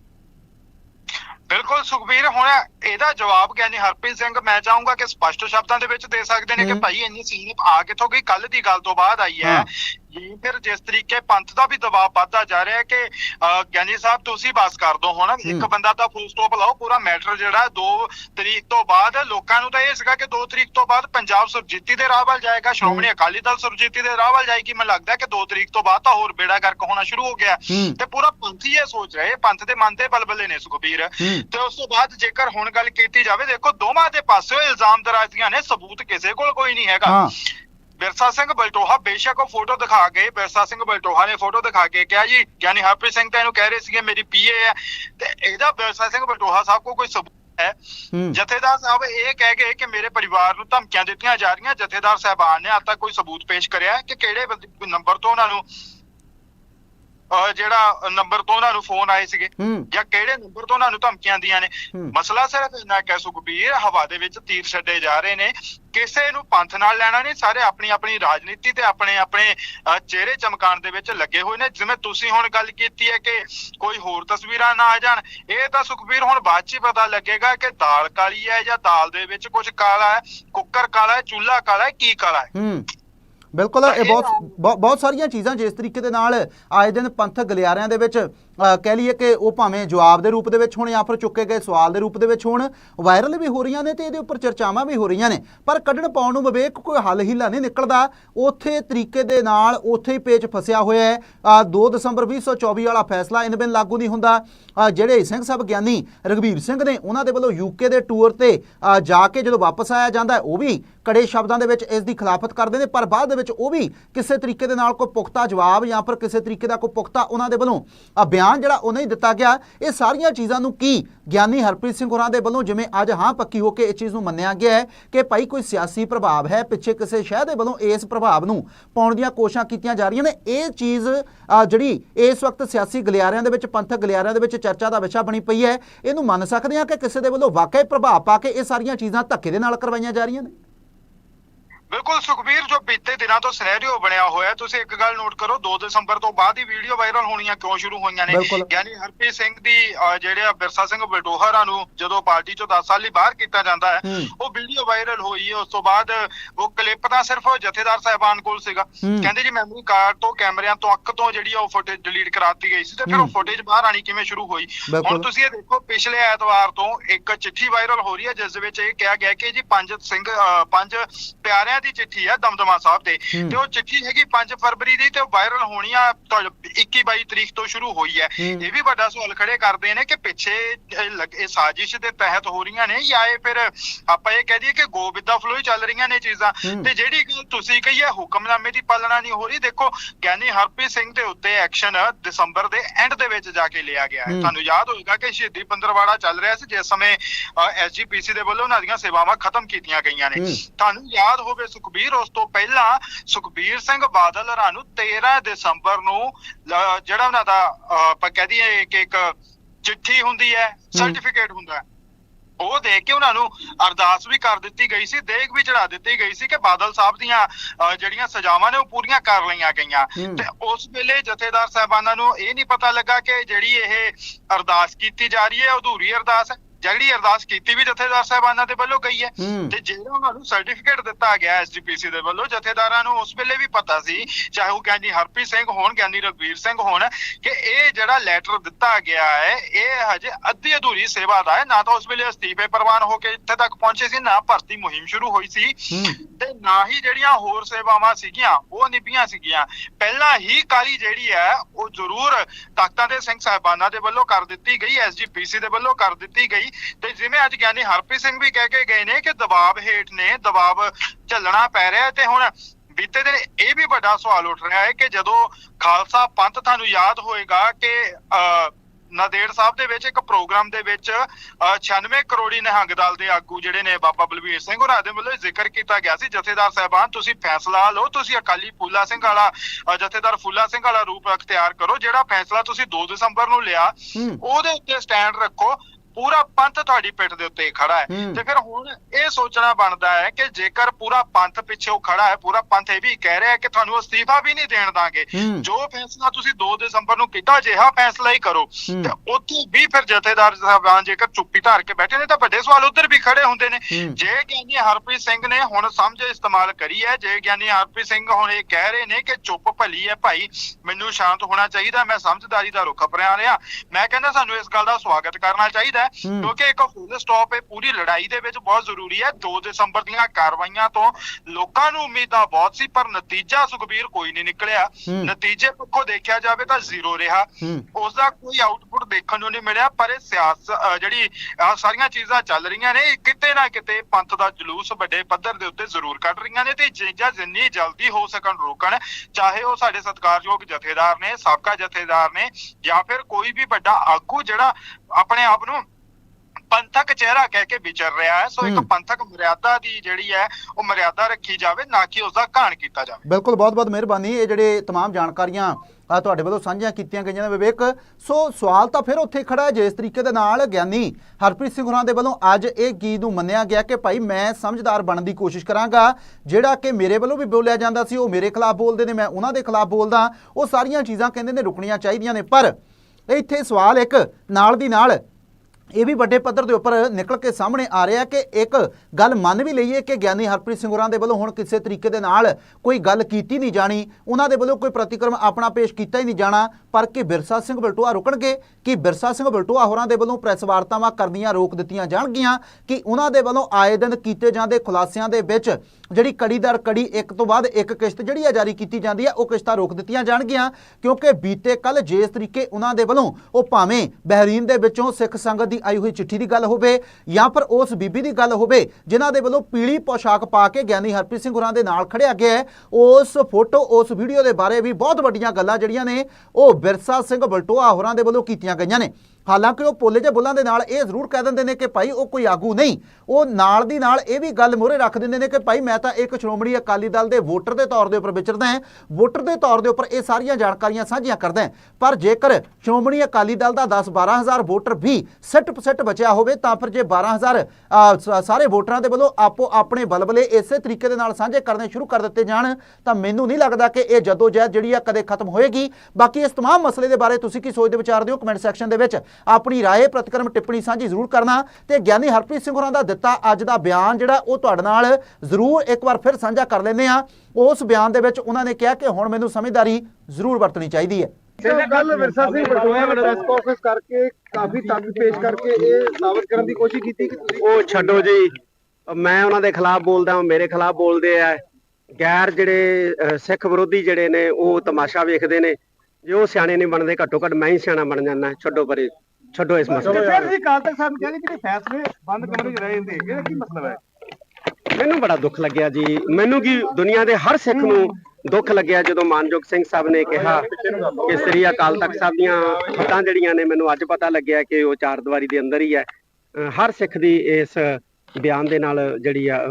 ਬਿਲਕੁਲ ਸੁਖਬੀਰ ਹੁਣ ਇਹਦਾ ਜਵਾਬ ਗਿਆਨੀ ਹਰਪ੍ਰੀਤ ਸਿੰਘ ਮੈਂ ਚਾਹੂੰਗਾ ਕਿ ਸਪਸ਼ਟ ਸ਼ਬਦਾਂ ਦੇ ਵਿੱਚ ਦੇ ਸਕਦੇ ਨੇ ਕਿ। ਭਾਈ ਇੰਨੀ ਸੀਨੀਅਰ ਆ ਕਿੱਥੋਂ ਗਈ ਕੱਲ ਦੀ ਗੱਲ ਤੋਂ ਬਾਅਦ ਆਈ ਹਾਂ। ਜੀ ਫਿਰ ਜਿਸ ਤਰੀਕੇ ਪੰਥ ਦਾ ਵੀ ਦਬਾਅ ਵੱਧਦਾ ਜਾ ਰਿਹਾ ਹੈ ਕਿ ਗਿਆਨੀ ਸਾਹਿਬ ਤੁਸੀਂ ਬਸ ਕਰ ਦੋ ਹੁਣ। ਇੱਕ। ਬੰਦਾ ਤਾਂ ਫੁੱਲ ਸਟਾਪ ਲਾਓ ਪੂਰਾ ਮੈਟਰ ਜਿਹੜਾ 2 ਤਰੀਕ ਤੋਂ ਬਾਅਦ ਲੋਕਾਂ ਨੂੰ ਤਾਂ ਇਹ ਸੀਗਾ ਕਿ 2 ਤਰੀਕ ਤੋਂ ਬਾਅਦ ਪੰਜਾਬ ਸੁਰਜੀਤੀ ਦੇ ਰਾਹ ਵੱਲ ਜਾਏਗਾ। ਸ਼੍ਰੋਮਣੀ ਅਕਾਲੀ ਦਲ ਸੁਰਜੀਤੀ ਦੇ ਰਾਹ ਵੱਲ ਜਾਏਗੀ। ਮੈਨੂੰ ਲੱਗਦਾ ਕਿ 2 ਤਰੀਕ ਤੋਂ ਬਾਅਦ ਤਾਂ ਹੋਰ ਬੇੜਾ ਗਰਕ ਹੋਣਾ ਸ਼ੁਰੂ ਹੋ ਗਿਆ। ਤੇ ਪੂਰਾ ਪੰਥ ਹੀ ਇਹ ਸੋਚ ਰਿਹਾ ਹੈ। ਪੰਥ ਦੇ ਮਨ ਤੇ ਬਲਬਲੇ ਨੇ ਸੁਖਬੀਰ। ਤੇ ਉਸ ਤੋਂ ਬਾਅਦ ਜੇਕਰ ਹੁਣ ਗੱਲ ਕੀਤੀ ਜਾਵੇ ਦੇਖੋ ਦੋਵਾਂ ਦੇ ਪਾਸਿਓਂ ਇਲਜ਼ਾਮ ਦਰਾਜ਼ੀਆਂ ਨੇ। ਸਬੂਤ ਕਿਸੇ ਕੋਲ ਕੋਈ ਨਹੀਂ ਹੈਗਾ। ਬਿਰਸਾ ਸਿੰਘ ਬਲਟੋਹਾ ਬੇਸ਼ੱਕ ਉਹ ਫੋਟੋ ਦਿਖਾ ਕੇ ਬਿਰਸਾ ਸਿੰਘ ਬਲਟੋਹਾ ਨੇ ਫੋਟੋ ਦਿਖਾ ਕੇ ਕਿਹਾ ਜੀ ਯਾਨੀ ਹਰਪ੍ਰੀਤ ਸਿੰਘ ਤਾਂ ਇਹਨੂੰ ਕਹਿ ਰਹੇ ਸੀਗੇ ਮੇਰੀ ਪੀਏ ਹੈ। ਤੇ ਇਹਦਾ ਬਿਰਸਾ ਸਿੰਘ ਬਲਟੋਹਾ ਸਾਹਿਬ ਕੋਲ ਕੋਈ ਸਬੂਤ ਹੈ। ਜਥੇਦਾਰ ਸਾਹਿਬ ਇਹ ਕਹਿ ਗਏ ਕਿ ਮੇਰੇ ਪਰਿਵਾਰ ਨੂੰ ਧਮਕੀਆਂ ਦਿੱਤੀਆਂ ਜਾ ਰਹੀਆਂ ਜਥੇਦਾਰ ਸਾਹਿਬਾਨ ਨੇ ਤੱਕ ਕੋਈ ਸਬੂਤ ਪੇਸ਼ ਕਰਿਆ ਕਿ ਕਿਹੜੇ ਨੰਬਰ ਤੋਂ ਉਹਨਾਂ ਨੂੰ ਅਹ ਜਿਹੜਾ ਨੰਬਰ ਤੋਂ ਉਹਨਾਂ ਨੂੰ ਫੋਨ ਆਏ ਸੀਗੇ ਹੂੰ। ਜਾਂ ਕਿਹੜੇ ਨੰਬਰ ਤੋਂ ਉਹਨਾਂ ਨੂੰ ਧਮਕੀਆਂ ਦੀਆਂ ਨੇ। ਹੂੰ। ਮਸਲਾ ਸਿਰਫ ਇੰਨਾ ਕਹਿ ਸੁਖਬੀਰ ਹਵਾ ਦੇ ਵਿੱਚ ਤੀਰ ਛੱਡੇ ਜਾ ਰਹੇ ਨੇ। ਕਿਸੇ ਨੂੰ ਪੰਥ ਨਾਲ ਲੈਣਾ ਨਹੀਂ ਸਾਰੇ ਆਪਣੀ ਆਪਣੀ ਰਾਜਨੀਤੀ ਤੇ ਆਪਣੇ ਆਪਣੇ ਅਹ, ਚਿਹਰੇ ਚਮਕਾਉਣ ਦੇ ਵਿੱਚ ਲੱਗੇ ਹੋਏ ਨੇ। ਜਿਵੇਂ ਤੁਸੀਂ ਹੁਣ ਗੱਲ ਕੀਤੀ ਹੈ ਕਿ ਕੋਈ ਹੋਰ ਤਸਵੀਰਾਂ ਨਾ ਆ ਜਾਣ ਇਹ ਤਾਂ ਸੁਖਬੀਰ ਹੁਣ ਬਾਅਦ ਚ ਹੀ ਪਤਾ ਲੱਗੇਗਾ ਕਿ ਦਾਲ ਕਾਲੀ ਹੈ ਜਾਂ ਦਾਲ ਦੇ ਵਿੱਚ ਕੁਝ ਕਾਲਾ ਹੈ ਕੁੱਕਰ ਕਾਲਾ ਹੈ ਚੁੱਲ੍ਹਾ ਕਾਲਾ ਹੈ ਕੀ ਕਾਲਾ ਹੈ। ਹੂੰ। ਬਿਲਕੁਲ ਇਹ ਬਹੁਤ ਬਹੁਤ ਸਾਰੀਆਂ ਚੀਜ਼ਾਂ ਜਿਸ ਤਰੀਕੇ ਦੇ ਨਾਲ ਆਏ ਦਿਨ ਪੰਥਕ ਗਲਿਆਰਿਆਂ ਦੇ ਵਿੱਚ ਕਹਿ ਲਈਏ ਕਿ ਉਹ ਭਾਵੇਂ ਜਵਾਬ ਦੇ ਰੂਪ ਦੇ ਵਿੱਚ ਹੋਣ ਜਾਂ ਫਿਰ ਚੁੱਕੇ ਗਏ ਸਵਾਲ ਦੇ ਰੂਪ ਦੇ ਵਿੱਚ ਹੋਣ ਵਾਇਰਲ ਵੀ ਹੋ ਰਹੀਆਂ ਨੇ ਤੇ ਇਹਦੇ ਉੱਪਰ ਚਰਚਾਵਾਂ ਵੀ ਹੋ ਰਹੀਆਂ ਨੇ। ਪਰ ਕੱਢਣ ਪਾਉਣ ਨੂੰ ਵਿਵੇਕ ਕੋਈ ਹੱਲ ਹੀਲਾ ਨਹੀਂ ਨਿਕਲਦਾ। ਉਥੇ ਤਰੀਕੇ ਦੇ ਨਾਲ ਉਥੇ ਹੀ ਪੇਚ ਫਸਿਆ ਹੋਇਆ ਹੈ। ਅ, 2 ਦਸੰਬਰ 2024 ਵਾਲਾ ਫੈਸਲਾ ਇਨ ਬਿਨ ਲਾਗੂ ਨਹੀਂ ਹੁੰਦਾ। ਜਿਹੜੇ ਸਿੰਘ ਸਾਹਿਬ ਗਿਆਨੀ ਰਗਵੀਰ ਸਿੰਘ ਨੇ ਉਹਨਾਂ ਦੇ ਵੱਲੋਂ ਯੂਕੇ ਦੇ ਟੂਰ ਤੇ ਜਾ ਕੇ ਜਦੋਂ ਵਾਪਸ ਆਇਆ ਜਾਂਦਾ ਉਹ ਵੀ ਕੜੇ ਸ਼ਬਦਾਂ ਦੇ ਵਿੱਚ ਇਸ ਦੀ ਖਿਲਾਫਤ ਕਰਦੇ ਨੇ। ਪਰ ਬਾਅਦ ਦੇ ਵਿੱਚ ਉਹ ਵੀ ਕਿਸੇ ਤਰੀਕੇ ਦੇ ਨਾਲ ਕੋਈ ਪੁਖਤਾ ਜਵਾਬ ਜਾਂ ਫਿਰ ਕਿਸੇ ਤਰੀਕੇ ਦਾ ਕੋਈ ਪੁਖਤਾ ਉਹਨਾਂ ਦੇ ਵੱਲੋਂ ਬਿਆਨ ਬਿਆਨ ਜਿਹੜਾ ਉਹ ਨਹੀਂ ਦਿੱਤਾ ਗਿਆ, ਇਹ ਸਾਰੀਆਂ ਚੀਜ਼ਾਂ ਨੂੰ ਕੀ ਗਿਆਨੀ ਹਰਪ੍ਰੀਤ ਸਿੰਘ ਹੋਰਾਂ ਦੇ ਵੱਲੋਂ ਜਿਵੇਂ ਅੱਜ ਹਾਂ ਪੱਕੀ ਹੋ ਕੇ ਇਹ ਚੀਜ਼ ਨੂੰ ਮੰਨਿਆ ਗਿਆ ਹੈ ਕਿ ਭਾਈ ਕੋਈ ਸਿਆਸੀ ਪ੍ਰਭਾਵ ਹੈ, ਪਿੱਛੇ ਕਿਸੇ ਸ਼ਹਿਰ ਦੇ ਵੱਲੋਂ ਇਸ ਪ੍ਰਭਾਵ ਨੂੰ ਪਾਉਣ ਦੀਆਂ ਕੋਸ਼ਿਸ਼ਾਂ ਕੀਤੀਆਂ ਜਾ ਰਹੀਆਂ ਨੇ, ਇਹ ਚੀਜ਼ ਜਿਹੜੀ ਇਸ ਵਕਤ ਸਿਆਸੀ ਗਲਿਆਰਿਆਂ ਦੇ ਵਿੱਚ, ਪੰਥਕ ਗਲਿਆਰਿਆਂ ਦੇ ਵਿੱਚ ਚਰਚਾ ਦਾ ਵਿਸ਼ਾ ਬਣੀ ਪਈ ਹੈ, ਇਹਨੂੰ ਮੰਨ ਸਕਦੇ ਹਾਂ ਕਿ ਕਿਸੇ ਦੇ ਵੱਲੋਂ ਵਾਕਈ ਪ੍ਰਭਾਵ ਪਾ ਕੇ ਇਹ ਸਾਰੀਆਂ ਚੀਜ਼ਾਂ ਧੱਕੇ ਦੇ ਨਾਲ ਕਰਵਾਈਆਂ ਜਾ ਰਹੀਆਂ ਨੇ? ਬਿਲਕੁਲ ਸੁਖਬੀਰ ਜੋ ਬੀਤੇ ਦਿਨਾਂ ਤੋਂ ਸਿਨੈਰੀਓ ਬਣਿਆ ਹੋਇਆ ਤੁਸੀਂ ਇੱਕ ਗੱਲ ਨੋਟ ਕਰੋ 2 ਦਸੰਬਰ ਤੋਂ ਬਾਅਦ ਹੀ ਵੀਡੀਓ ਵਾਇਰਲ ਹੋਣੀਆਂ ਕਿਉਂ ਸ਼ੁਰੂ ਹੋਈਆਂ ਨੇ। ਯਾਨੀ ਹਰਪ੍ਰੀਤ ਸਿੰਘ ਦੀ ਜਿਹੜੇ ਆ ਬਿਰਸਾ ਸਿੰਘ ਬਲਟੋਹਰਾ ਨੂੰ ਜਦੋਂ ਪਾਰਟੀ ਚੋਂ 10 ਸਾਲ ਲਈ ਬਾਹਰ ਕੀਤਾ ਜਾਂਦਾ ਹੈ। ਉਹ ਵੀਡੀਓ ਵਾਇਰਲ ਹੋਈ ਹੈ ਉਸ ਤੋਂ ਬਾਅਦ ਉਹ ਕਲਿੱਪ ਤਾਂ ਸਿਰਫ ਜਥੇਦਾਰ ਸਾਹਿਬਾਨ ਕੋਲ ਸੀਗਾ। ਕਹਿੰਦੇ ਜੀ ਮੈਮਰੀ ਕਾਰਡ ਤੋਂ ਕੈਮਰਿਆਂ ਤੋਂ ਅੱਖ ਤੋਂ ਜਿਹੜੀ ਉਹ ਫੁਟੇਜ ਡਿਲੀਟ ਕਰਾਤੀ ਗਈ ਸੀ ਤੇ ਫਿਰ ਉਹ। ਫੁਟੇਜ ਬਾਹਰ ਆਣੀ ਕਿਵੇਂ ਸ਼ੁਰੂ ਹੋਈ। ਹੁਣ ਤੁਸੀਂ ਇਹ ਦੇਖੋ ਪਿਛਲੇ ਐਤਵਾਰ ਤੋਂ ਇੱਕ ਚਿੱਠੀ ਵਾਇਰਲ ਹੋ ਰਹੀ ਹੈ ਜਿਸ ਦੇ ਵਿੱਚ ਇਹ ਕਿਹਾ ਗਿਆ ਕਿ ਜੀ ਪੰਜ ਸਿੰਘ ਪੰਜ ਪਿਆਰਿਆਂ ਦੀ ਚਿੱਠੀ ਹੈ ਦਮਦਮਾ ਸਾਹਿਬ ਤੇ। ਤੇ ਉਹ ਚਿੱਠੀ ਹੈਗੀ 5 ਫਰਵਰੀ ਦੀ ਤੇ ਉਹ ਵਾਇਰਲ ਹੋਣੀ ਆ ਤੁਹਾਡੇ 21 22 ਤਰੀਕ ਤੋਂ ਸ਼ੁਰੂ ਹੋਈ ਹੈ। ਇਹ ਵੀ ਵੱਡਾ ਸਵਾਲ ਖੜੇ ਕਰਦੇ ਨੇ ਕਿ ਪਿੱਛੇ ਇਹ ਸਾਜ਼ਿਸ਼ ਦੇ ਤਹਿਤ ਹੋ ਰਹੀਆਂ ਨੇ ਜਾਂ ਇਹ ਫਿਰ ਆਪਾਂ ਇਹ ਕਹਿ ਦਈਏ ਕਿ ਗੋਬਿੰਦਾ ਫਲੋ ਹੀ ਚੱਲ ਰਹੀਆਂ ਨੇ ਚੀਜ਼ਾਂ। ਤੇ ਜਿਹੜੀ ਗੱਲ ਤੁਸੀਂ ਕਹੀ ਹੈ ਹੁਕਮਨਾਮੇ ਦੀ ਪਾਲਣਾ ਨਹੀਂ ਹੋ ਰਹੀ ਦੇਖੋ ਗਿਆਨੀ ਹਰਪ੍ਰੀਤ ਸਿੰਘ ਦੇ ਉੱਤੇ ਐਕਸ਼ਨ ਦਸੰਬਰ ਦੇ ਐਂਡ ਦੇ ਵਿੱਚ ਜਾ ਕੇ ਲਿਆ ਗਿਆ ਹੈ। ਤੁਹਾਨੂੰ ਯਾਦ ਹੋਵੇਗਾ ਕਿ ਸ਼ਹੀਦੀ ਪੰਦਰਵਾੜਾ ਚੱਲ ਰਿਹਾ ਸੀ ਜਿਸ ਸਮੇਂ ਐਸਜੀਪੀਸੀ ਦੇ ਵੱਲੋਂ ਉਹਨਾਂ ਦੀਆਂ ਸੇਵਾਵਾਂ ਖਤਮ ਕੀਤੀਆਂ ਗਈਆਂ ਨੇ। ਤੁਹਾਨੂੰ ਯਾਦ ਹੋਵੇ ਸੁਖਬੀਰ ਉਸ ਤੋਂ ਪਹਿਲਾਂ ਸੁਖਬੀਰ ਸਿੰਘ ਬਾਦਲ ਹਰਾਂ ਨੂੰ 13 ਦਸੰਬਰ ਨੂੰ ਜਿਹੜਾ ਉਹਨਾਂ ਦਾ ਆਪਾਂ ਕਹਿ ਦਈਏ ਕਿ ਇੱਕ ਚਿੱਠੀ ਹੁੰਦੀ ਹੈ ਸਰਟੀਫਿਕੇਟ ਹੁੰਦਾ ਉਹ ਦੇ ਕੇ ਉਹਨਾਂ ਨੂੰ ਅਰਦਾਸ ਵੀ ਕਰ ਦਿੱਤੀ ਗਈ ਸੀ ਦੇਗ ਵੀ ਚੜਾ ਦਿੱਤੀ ਗਈ ਸੀ ਕਿ ਬਾਦਲ ਸਾਹਿਬ ਦੀਆਂ ਜਿਹੜੀਆਂ ਸਜ਼ਾਵਾਂ ਨੇ ਉਹ ਪੂਰੀਆਂ ਕਰ ਲਈਆਂ ਗਈਆਂ। ਤੇ ਉਸ ਵੇਲੇ ਜਥੇਦਾਰ ਸਾਹਿਬਾਨਾਂ ਨੂੰ ਇਹ ਨਹੀਂ ਪਤਾ ਲੱਗਾ ਕਿ ਜਿਹੜੀ ਇਹ ਅਰਦਾਸ ਕੀਤੀ ਜਾ ਰਹੀ ਹੈ ਉਹ ਅਧੂਰੀ ਅਰਦਾਸ ਹੈ। ਜਿਹੜੀ ਅਰਦਾਸ ਕੀਤੀ ਵੀ ਜਥੇਦਾਰ ਸਾਹਿਬਾਨਾਂ ਦੇ ਵੱਲੋਂ ਗਈ ਹੈ। ਤੇ ਜਿਹੜਾ ਉਹਨਾਂ ਨੂੰ ਸਰਟੀਫਿਕੇਟ ਦਿੱਤਾ ਗਿਆ ਐਸਜੀਪੀਸੀ ਦੇ ਵੱਲੋਂ ਜਥੇਦਾਰਾਂ ਨੂੰ ਉਸ ਵੇਲੇ ਵੀ ਪਤਾ ਸੀ ਚਾਹੇ ਉਹ ਗਿਆਨੀ ਹਰਪ੍ਰੀਤ ਸਿੰਘ ਹੋਣ ਗਿਆਨੀ ਰਘਵੀਰ ਸਿੰਘ ਹੋਣ ਕਿ ਇਹ ਜਿਹੜਾ ਲੈਟਰ ਦਿੱਤਾ ਗਿਆ ਹੈ ਇਹ ਹਜੇ ਅੱਧੀ ਅਧੂਰੀ ਸੇਵਾ ਦਾ ਹੈ ਨਾ ਤਾਂ ਉਸ ਵੇਲੇ ਅਸਤੀਫੇ ਪ੍ਰਵਾਨ ਹੋ ਕੇ ਇੱਥੇ ਤੱਕ ਪਹੁੰਚੇ ਸੀ ਨਾ ਭਰਤੀ ਮੁਹਿੰਮ ਸ਼ੁਰੂ ਹੋਈ ਸੀ। ਤੇ ਨਾ ਹੀ ਜਿਹੜੀਆਂ ਹੋਰ ਸੇਵਾਵਾਂ ਸੀਗੀਆਂ ਉਹ ਨਿਭੀਆਂ ਸੀਗੀਆਂ ਪਹਿਲਾਂ ਹੀ ਕਾਲੀ ਜਿਹੜੀ ਹੈ ਉਹ ਜ਼ਰੂਰ ਤਖਤਾਂ ਦੇ ਸਿੰਘ ਸਾਹਿਬਾਨਾਂ ਦੇ ਵੱਲੋਂ ਕਰ ਦਿੱਤੀ ਗਈ ਐਸਜੀਪੀਸੀ ਦੇ ਵੱਲੋਂ ਕਰ ਦਿੱਤੀ ਗਈ ਤੇ ਜਿਵੇਂ ਅੱਜ ਗਿਆਨੀ ਹਰਪ੍ਰੀਤ ਸਿੰਘ ਵੀ ਕਹਿ ਕੇ ਗਏ ਨੇ ਕਿ ਦਬਾਅ ਹੇਠ ਨੇ ਦਬਾਅ ਝੱਲਣਾ ਪੈ ਰਿਹਾ ਤੇ ਹੁਣ ਬੀਤੇ ਦਿਨ ਇਹ ਵੀ ਵੱਡਾ ਸਵਾਲ ਉੱਠ ਰਿਹਾ ਹੈ ਕਿ ਜਦੋਂ ਖਾਲਸਾ ਪੰਥ ਤੁਹਾਨੂੰ ਯਾਦ ਹੋਏਗਾ ਕਿ ਨਾਦੇੜ ਸਾਹਿਬ ਦੇ ਵਿੱਚ ਇੱਕ ਪ੍ਰੋਗਰਾਮ ਦੇ ਵਿੱਚ ਅਹ 96 ਕਰੋੜੀ ਨਿਹੰਗ ਦਲ ਦੇ ਆਗੂ ਜਿਹੜੇ ਨੇ ਬਾਬਾ ਬਲਵੀਰ ਸਿੰਘ ਹੋਰਾਂ ਦੇ ਵੱਲੋਂ ਜ਼ਿਕਰ ਕੀਤਾ ਗਿਆ ਸੀ ਜਥੇਦਾਰ ਸਾਹਿਬਾਨ ਤੁਸੀਂ ਫੈਸਲਾ ਲਓ ਤੁਸੀਂ ਅਕਾਲੀ ਫੂਲਾ ਸਿੰਘ ਵਾਲਾ ਜਥੇਦਾਰ ਫੂਲਾ ਸਿੰਘ ਵਾਲਾ ਰੂਪ ਅਖਤਿਆਰ ਕਰੋ ਜਿਹੜਾ ਫੈਸਲਾ ਤੁਸੀਂ 2 ਦਸੰਬਰ ਨੂੰ ਲਿਆ। ਉਹਦੇ ਉੱਤੇ ਸਟੈਂਡ ਰੱਖੋ ਪੂਰਾ ਪੰਥ ਤੁਹਾਡੀ ਪਿੱਠ ਦੇ ਉੱਤੇ ਖੜਾ ਹੈ। ਤੇ ਫਿਰ ਹੁਣ ਇਹ ਸੋਚਣਾ ਬਣਦਾ ਹੈ ਕਿ ਜੇਕਰ ਪੂਰਾ ਪੰਥ ਪਿੱਛੇ ਉਹ ਖੜਾ ਹੈ ਪੂਰਾ ਪੰਥ ਇਹ ਵੀ ਕਹਿ ਰਿਹਾ ਹੈ ਕਿ ਤੁਹਾਨੂੰ ਅਸਤੀਫਾ ਵੀ ਨਹੀਂ ਦੇਣ ਦਾਂਗੇ। ਜੋ ਫੈਸਲਾ ਤੁਸੀਂ 2 ਦਸੰਬਰ ਨੂੰ ਕੀਤਾ ਜਿਹਾ ਫੈਸਲਾ ਹੀ ਕਰੋ। ਤੇ ਉੱਥੇ ਵੀ ਫਿਰ ਜਥੇਦਾਰ ਸਾਹਿਬਾਨ ਜੇਕਰ ਚੁੱਪੀ ਧਾਰ ਕੇ ਬੈਠੇ ਨੇ ਤਾਂ ਵੱਡੇ ਸਵਾਲ ਉਧਰ ਵੀ ਖੜੇ ਹੁੰਦੇ ਨੇ। ਜੇ ਗਿਆਨੀ ਹਰਪ੍ਰੀਤ ਸਿੰਘ ਨੇ ਹੁਣ ਸਮਝ ਇਸਤੇਮਾਲ ਕਰੀ ਹੈ ਜੇ ਗਿਆਨੀ ਹਰਪ੍ਰੀਤ ਸਿੰਘ ਹੁਣ ਇਹ ਕਹਿ ਰਹੇ ਨੇ ਕਿ ਚੁੱਪ ਭਲੀ ਹੈ ਭਾਈ ਮੈਨੂੰ ਸ਼ਾਂਤ ਹੋਣਾ ਚਾਹੀਦਾ ਮੈਂ ਸਮਝਦਾਰੀ ਦਾ ਰੁਖ ਅਪਣਾ ਰਿਹਾ ਮੈਂ ਕਹਿੰਦਾ ਸਾਨੂੰ ਇਸ ਗੱਲ ਦਾ ਸਵਾਗਤ ਕਰਨਾ ਚਾਹੀਦਾ ਹੈ। ਕਿਉਂਕਿ ਇੱਕ ਫੁੱਲ ਸਟਾਪ ਇਹ ਪੂਰੀ ਲੜਾਈ ਦੇ ਵਿੱਚ ਬਹੁਤ ਜ਼ਰੂਰੀ ਹੈ 2 ਦਸੰਬਰ ਦੀਆਂ ਕਾਰਵਾਈਆਂ ਤੋਂ ਲੋਕਾਂ ਨੂੰ ਉਮੀਦਾਂ ਬਹੁਤ ਸੀ ਪਰ ਨਤੀਜਾ ਸੁਖਬੀਰ ਕੋਈ ਨਹੀਂ ਨਿਕਲਿਆ। ਨਤੀਜੇ ਪੱਖੋਂ ਦੇਖਿਆ ਜਾਵੇ ਤਾਂ ਜ਼ੀਰੋ ਰਿਹਾ। ਉਸ ਦਾ ਕੋਈ ਆਊਟਪੁੱਟ ਦੇਖਣ ਨੂੰ ਨਹੀਂ ਮਿਲਿਆ ਪਰ ਇਹ ਸਿਆਸਤ ਜਿਹੜੀ ਸਾਰੀਆਂ ਚੀਜ਼ਾਂ ਚੱਲ ਰਹੀਆਂ ਨੇ ਕਿਤੇ ਨਾ ਕਿਤੇ ਪੰਥ ਦਾ ਜਲੂਸ ਵੱਡੇ ਪੱਧਰ ਦੇ ਉੱਤੇ ਜ਼ਰੂਰ ਕੱਢ ਰਹੀਆਂ ਨੇ ਤੇ ਚੀਜ਼ਾਂ ਜਿੰਨੀ ਜਲਦੀ ਹੋ ਸਕਣ ਰੋਕਣ ਚਾਹੇ ਉਹ ਸਾਡੇ ਸਤਿਕਾਰਯੋਗ ਜਥੇਦਾਰ ਨੇ ਸਾਬਕਾ ਜਥੇਦਾਰ ਨੇ ਜਾਂ ਫਿਰ ਕੋਈ ਵੀ ਵੱਡਾ ਆਗੂ ਜਿਹੜਾ ਆਪਣੇ ਆਪ ਨੂੰ ਪੰਥਕ ਚਿਹਰਾ ਕਹਿ ਕੇ ਵਿਚਰ ਰਿਹਾ ਹੈ ਸੋ ਇੱਕ ਹੂੰ। ਪੰਥਕ ਮਰਿਆਦਾ ਦੀ ਜਿਹੜੀ ਹੈ ਉਹ ਮਰਿਆਦਾ ਰੱਖੀ ਜਾਵੇ ਨਾ ਕਿ ਉਸ ਦਾ ਘਾਣ ਕੀਤਾ ਜਾਵੇ ਬਿਲਕੁਲ ਬਹੁਤ ਬਹੁਤ ਮਿਹਰਬਾਨੀ ਇਹ ਜਿਹੜੇ तमाम ਜਾਣਕਾਰੀਆਂ ਆ ਤੁਹਾਡੇ ਵੱਲੋਂ ਸਾਂਝੀਆਂ ਕੀਤੀਆਂ ਗਈਆਂ ਨੇ ਵਿਵੇਕ ਸੋ ਸਵਾਲ ਤਾਂ ਫਿਰ ਉੱਥੇ ਖੜਾ ਹੈ ਜਿਸ ਤਰੀਕੇ ਦੇ ਨਾਲ ਗਿਆਨੀ ਹਰਪ੍ਰੀਤ ਸਿੰਘ ਹੋਰਾਂ ਦੇ ਵੱਲੋਂ ਅੱਜ ਇਹ ਗੀਤ ਨੂੰ ਮੰਨਿਆ ਗਿਆ ਕਿ ਭਾਈ ਮੈਂ ਸਮਝਦਾਰ ਬਣਨ ਦੀ ਕੋਸ਼ਿਸ਼ ਕਰਾਂਗਾ ਜਿਹੜਾ ਕਿ ਮੇਰੇ ਵੱਲੋਂ ਵੀ ਬੋਲਿਆ ਜਾਂਦਾ ਸੀ ਉਹ ਮੇਰੇ ਖਿਲਾਫ ਬੋਲਦੇ ਨੇ ਮੈਂ ਉਹਨਾਂ ਦੇ ਖਿਲਾਫ ਬੋਲਦਾ ਉਹ ਸਾਰੀਆਂ ਚੀਜ਼ਾਂ ਕਹਿੰਦੇ ਨੇ ਰੁਕਣੀਆਂ ਚਾਹੀਦੀਆਂ ਨੇ ਪਰ ਇੱਥੇ ਸਵਾਲ ਇੱਕ ਨਾਲ ਦੀ ਨਾਲ ਇਹ ਵੀ ਵੱਡੇ ਪੱਧਰ ਦੇ ਉੱਪਰ ਨਿਕਲ ਕੇ ਸਾਹਮਣੇ ਆ ਰਿਹਾ ਕਿ ਇੱਕ ਗੱਲ ਮੰਨ ਵੀ ਲਈਏ ਕਿ ਗਿਆਨੀ ਹਰਪ੍ਰੀਤ ਸਿੰਘ ਹੋਰਾਂ ਦੇ ਵੱਲੋਂ ਹੁਣ ਕਿਸੇ ਤਰੀਕੇ ਦੇ ਨਾਲ ਕੋਈ ਗੱਲ ਕੀਤੀ ਨਹੀਂ ਜਾਣੀ, ਉਹਨਾਂ ਦੇ ਵੱਲੋਂ ਕੋਈ ਪ੍ਰਤੀਕਰਮ ਆਪਣਾ ਪੇਸ਼ ਕੀਤਾ ਹੀ ਨਹੀਂ ਜਾਣਾ, ਪਰ ਕਿ ਬਿਰਸਾ ਸਿੰਘ ਬਲਟੂਆ ਰੁਕਣਗੇ, ਕਿ ਬਿਰਸਾ ਸਿੰਘ ਬਲਟੂਆ ਹੋਰਾਂ ਦੇ ਵੱਲੋਂ ਪ੍ਰੈਸ ਵਾਰਤਾਵਾਂ ਕਰਨੀਆਂ ਰੋਕ ਦਿੱਤੀਆਂ ਜਾਣਗੀਆਂ, ਕਿ ਉਹਨਾਂ ਦੇ ਵੱਲੋਂ ਆਏ ਦਿਨ ਕੀਤੇ ਜਾਂਦੇ ਖੁਲਾਸਿਆਂ ਦੇ ਵਿੱਚ ਜਿਹੜੀ ਕੜੀ ਦਰ ਕੜੀ ਇੱਕ ਤੋਂ ਬਾਅਦ ਇੱਕ ਕਿਸ਼ਤ ਜਿਹੜੀ ਆ ਜਾਰੀ ਕੀਤੀ ਜਾਂਦੀ ਹੈ ਉਹ ਕਿਸ਼ਤਾਂ ਰੋਕ ਦਿੱਤੀਆਂ ਜਾਣਗੀਆਂ, ਕਿਉਂਕਿ ਬੀਤੇ ਕੱਲ ਜਿਸ ਤਰੀਕੇ ਉਹਨਾਂ ਦੇ ਵੱਲੋਂ ਉਹ ਭਾਵੇਂ ਬਹਿਰੀਨ ਦੇ ਵਿੱਚੋਂ ਸਿੱਖ ਸੰਗਤ ਦੀ ਆਈ ਹੋਈ ਚਿੱਠੀ ਦੀ ਗੱਲ ਹੋਵੇ ਜਾਂ ਫਿਰ ਉਸ ਬੀਬੀ ਦੀ ਗੱਲ ਹੋਵੇ, ਜਿਨ੍ਹਾਂ ਦੇ ਵੱਲੋਂ ਪੀਲੀ ਪੋਸ਼ਾਕ ਪਾ ਕੇ ਗਿਆਨੀ ਹਰਪ੍ਰੀਤ ਸਿੰਘ ਹੋਰਾਂ ਦੇ ਨਾਲ ਖੜਿਆ ਗਿਆ ਹੈ, ਉਸ ਫੋਟੋ, ਉਸ ਵੀਡੀਓ ਦੇ ਬਾਰੇ ਵੀ ਬਹੁਤ ਵੱਡੀਆਂ ਗੱਲਾਂ ਜਿਹੜੀਆਂ ਨੇ, ਉਹ ਬਿਰਸਾ ਸਿੰਘ ਬਲਟੋਆ ਹੋਰਾਂ ਦੇ ਵੱਲੋਂ ਕੀਤੀਆਂ ਗਈਆਂ ਨੇ। ਹਾਲਾਂਕਿ ਉਹ ਪੋਲੇ ਜਿਹੇ ਬੁੱਲਾਂ ਦੇ ਨਾਲ ਇਹ ਜ਼ਰੂਰ ਕਹਿ ਦਿੰਦੇ ਨੇ ਕਿ ਭਾਈ ਉਹ ਕੋਈ ਆਗੂ ਨਹੀਂ ਉਹ ਨਾਲ ਦੀ ਨਾਲ ਇਹ ਵੀ ਗੱਲ ਮੋਹਰੇ ਰੱਖ ਦਿੰਦੇ ਨੇ ਕਿ ਭਾਈ ਮੈਂ ਤਾਂ ਇੱਕ ਸ਼੍ਰੋਮਣੀ ਅਕਾਲੀ ਦਲ ਦੇ ਵੋਟਰ ਦੇ ਤੌਰ ਦੇ ਉੱਪਰ ਵਿਚਰਦਾ ਹਾਂ ਵੋਟਰ ਦੇ ਤੌਰ ਦੇ ਉੱਪਰ ਇਹ ਸਾਰੀਆਂ ਜਾਣਕਾਰੀਆਂ ਸਾਂਝੀਆਂ ਕਰਦਾ ਹਾਂ ਪਰ ਜੇਕਰ ਸ਼੍ਰੋਮਣੀ ਅਕਾਲੀ ਦਲ ਦਾ 10 12000 ਵੋਟਰ ਵੀ ਸਿੱਟ ਪਸਿੱਟ ਬਚਿਆ ਹੋਵੇ ਤਾਂ ਫਿਰ ਜੇ 12000 ਅ, ਸ- ਸਾਰੇ ਵੋਟਰਾਂ ਦੇ ਵੱਲੋਂ ਆਪੋ ਆਪਣੇ ਬਲਬਲੇ ਇਸੇ ਤਰੀਕੇ ਦੇ ਨਾਲ ਸਾਂਝੇ ਕਰਨੇ ਸ਼ੁਰੂ ਕਰ ਦਿੱਤੇ ਜਾਣ ਤਾਂ ਮੈਨੂੰ ਨਹੀਂ ਲੱਗਦਾ ਕਿ ਇਹ ਜਦੋਜਹਿਦ ਜਿਹੜੀ ਆ ਕਦੇ ਖਤਮ ਹੋਏਗੀ ਬਾਕੀ ਇਸ तमाम ਮਸਲੇ ਦੇ ਬਾਰੇ ਤੁਸੀਂ ਕੀ ਸੋਚਦੇ ਵਿਚਾਰਦੇ ਹੋ ਕਮੈਂਟ ਸੈਕਸ਼ਨ ਦੇ ਵਿੱਚ ਆਪਣੀ رائے ਪ੍ਰਤੀਕਰਮ ਟਿੱਪਣੀ ਸਾਂਝੀ ਜ਼ਰੂਰ ਕਰਨਾ ਤੇ ਗਿਆਨੀ ਹਰਪ੍ਰੀਤ ਸਿੰਘ ਹੋਰਾਂ ਦਾ ਦਿੱਤਾ ਅੱਜ ਦਾ ਬਿਆਨ ਜਿਹੜਾ ਉਹ ਤੁਹਾਡੇ ਨਾਲ ਜ਼ਰੂਰ ਇੱਕ ਵਾਰ ਫਿਰ ਸਾਂਝਾ ਕਰ ਲੈਂਦੇ ਆ ਉਸ ਬਿਆਨ ਦੇ ਵਿੱਚ ਉਹਨਾਂ ਨੇ ਕਿਹਾ ਕਿ ਹੁਣ ਮੈਨੂੰ ਸਮਝਦਾਰੀ ਜ਼ਰੂਰ ਵਰਤਣੀ ਚਾਹੀਦੀ ਹੈ ਕੱਲ ਵਿਰਸਾ ਸਿੰਘ ਬਟੋਇਆ ਮੈਨੂੰ ਪ੍ਰੈਸ ਕਾਨਫਰੰਸ ਕਰਕੇ ਕਾਫੀ ਤੱਥ ਪੇਸ਼ ਕਰਕੇ ਇਹ ਸਾਬਤ ਕਰਨ ਦੀ ਕੋਸ਼ਿਸ਼ ਕੀਤੀ ਕਿ ਤੁਸੀਂ ਉਹ ਛੱਡੋ ਜੀ ਮੈਂ ਉਹਨਾਂ ਦੇ ਖਿਲਾਫ ਬੋਲਦਾ ਉਹ ਮੇਰੇ ਖਿਲਾਫ ਬੋਲਦੇ ਆ ਗੈਰ ਜਿਹੜੇ ਅਹ, ਸਿੱਖ ਵਿਰੋਧੀ ਜਿਹੜੇ ਨੇ ਉਹ ਤਮਾਸ਼ਾ ਵੇਖਦੇ ਨੇ ਜੇ ਉਹ ਸਿਆਣੇ ਨਹੀਂ ਬਣਦੇ ਘੱਟੋ ਘੱਟ ਮੈਂ ਹੀ ਸਿਆਣਾ ਬਣ ਜਾਂਦਾ ਛੱਡੋ ਪਰੇ ਛੱਡੋ ਇਸ ਮਸਲੇ ਨੂੰ। ਫਿਰ ਤੁਸੀਂ ਕਾਲ ਤੱਕ ਸਾਹਿਬ ਕਹਿੰਦੇ ਕਿ ਫੈਸਲੇ ਬੰਦ ਕਮਰੇ 'ਚ ਰਹੇ ਹੁੰਦੇ ਇਹਦਾ ਕੀ ਮਤਲਬ ਹੈ? ਮੈਨੂੰ ਬੜਾ ਦੁੱਖ ਲੱਗਿਆ ਜੀ। ਮੈਨੂੰ ਕੀ ਦੁਨੀਆ ਦੇ ਹਰ ਸਿੱਖ ਨੂੰ ਦੁੱਖ ਲੱਗਿਆ ਜਦੋਂ ਮਾਨਯੋਗ ਸਿੰਘ ਸਾਹਿਬ ਨੇ ਕਿਹਾ ਕਿ ਸ੍ਰੀ ਅਕਾਲ ਤਖਤ ਸਾਹਿਬ ਦੀਆਂ ਹੱਦਾਂ ਜਿਹੜੀਆਂ ਨੇ ਮੈਨੂੰ ਅੱਜ ਪਤਾ ਲੱਗਿਆ ਕਿ ਉਹ ਚਾਰ ਦੀਵਾਰੀ ਦੇ ਅੰਦਰ ਹੀ ਹੈ। ਅਹ ਹਰ ਸਿੱਖ ਦੀ ਇਸ ਬਿਆਨ ਦੇ ਨਾਲ ਜਿਹੜੀ ਆ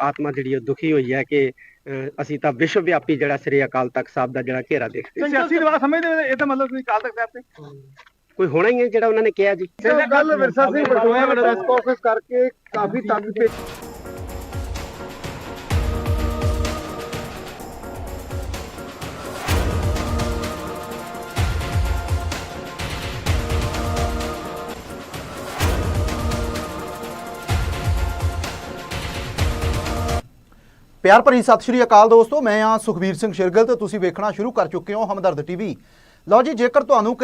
ਆਤਮਾ ਜਿਹੜੀ ਉਹ ਦੁਖੀ ਹੋਈ ਹੈ ਕਿ ਅਹ ਅਸੀਂ ਤਾਂ ਵਿਸ਼ਵ ਵਿਆਪੀ ਜਿਹੜਾ ਸ੍ਰੀ ਅਕਾਲ ਤਖਤ ਸਾਹਿਬ ਦਾ ਜਿਹੜਾ ਘੇਰਾ ਦੇਖਦੇ ਸੀ। ਸਿਆਸੀ ਦਵਾ ਸਮਝਦੇ ਹੋ ਇਹ ਤਾਂ ਮਤਲਬ ਤੁਸੀਂ ਕਾਲ ਤੱਕ ਸਾਹਿਬ ਤੇ। ਕੋਈ ਹੋਣਾ ਹੀ ਹੈ ਜਿਹੜਾ ਉਹਨਾਂ ਨੇ ਕਿਹਾ ਜੀ? ਕੱਲ ਵਿਰਸਾ ਸਿੰਘ ਬਟੋਇਆ ਮੈਨੂੰ ਪ੍ਰੈਸ ਕਾਨਫਰੰਸ ਕਰਕੇ ਕਾਫੀ ਤੱਥ ਪੇਸ਼ ਪਿਆਰ ਭਰੀ ਸਤਿ ਸ਼੍ਰੀ ਅਕਾਲ ਦੋਸਤੋ ਮੈਂ ਆ ਸੁਖਬੀਰ ਸਿੰਘ ਸ਼ਿਰਗਲ ਤੇ ਤੁਸੀਂ ਵੇਖਣਾ ਸ਼ੁਰੂ ਕਰ ਚੁੱਕੇ ਹੋ ਹਮਦਰਦ ਟੀਵੀ। ਲਓ ਜੀ ਜੇਕਰ ਤੁਹਾਨੂੰ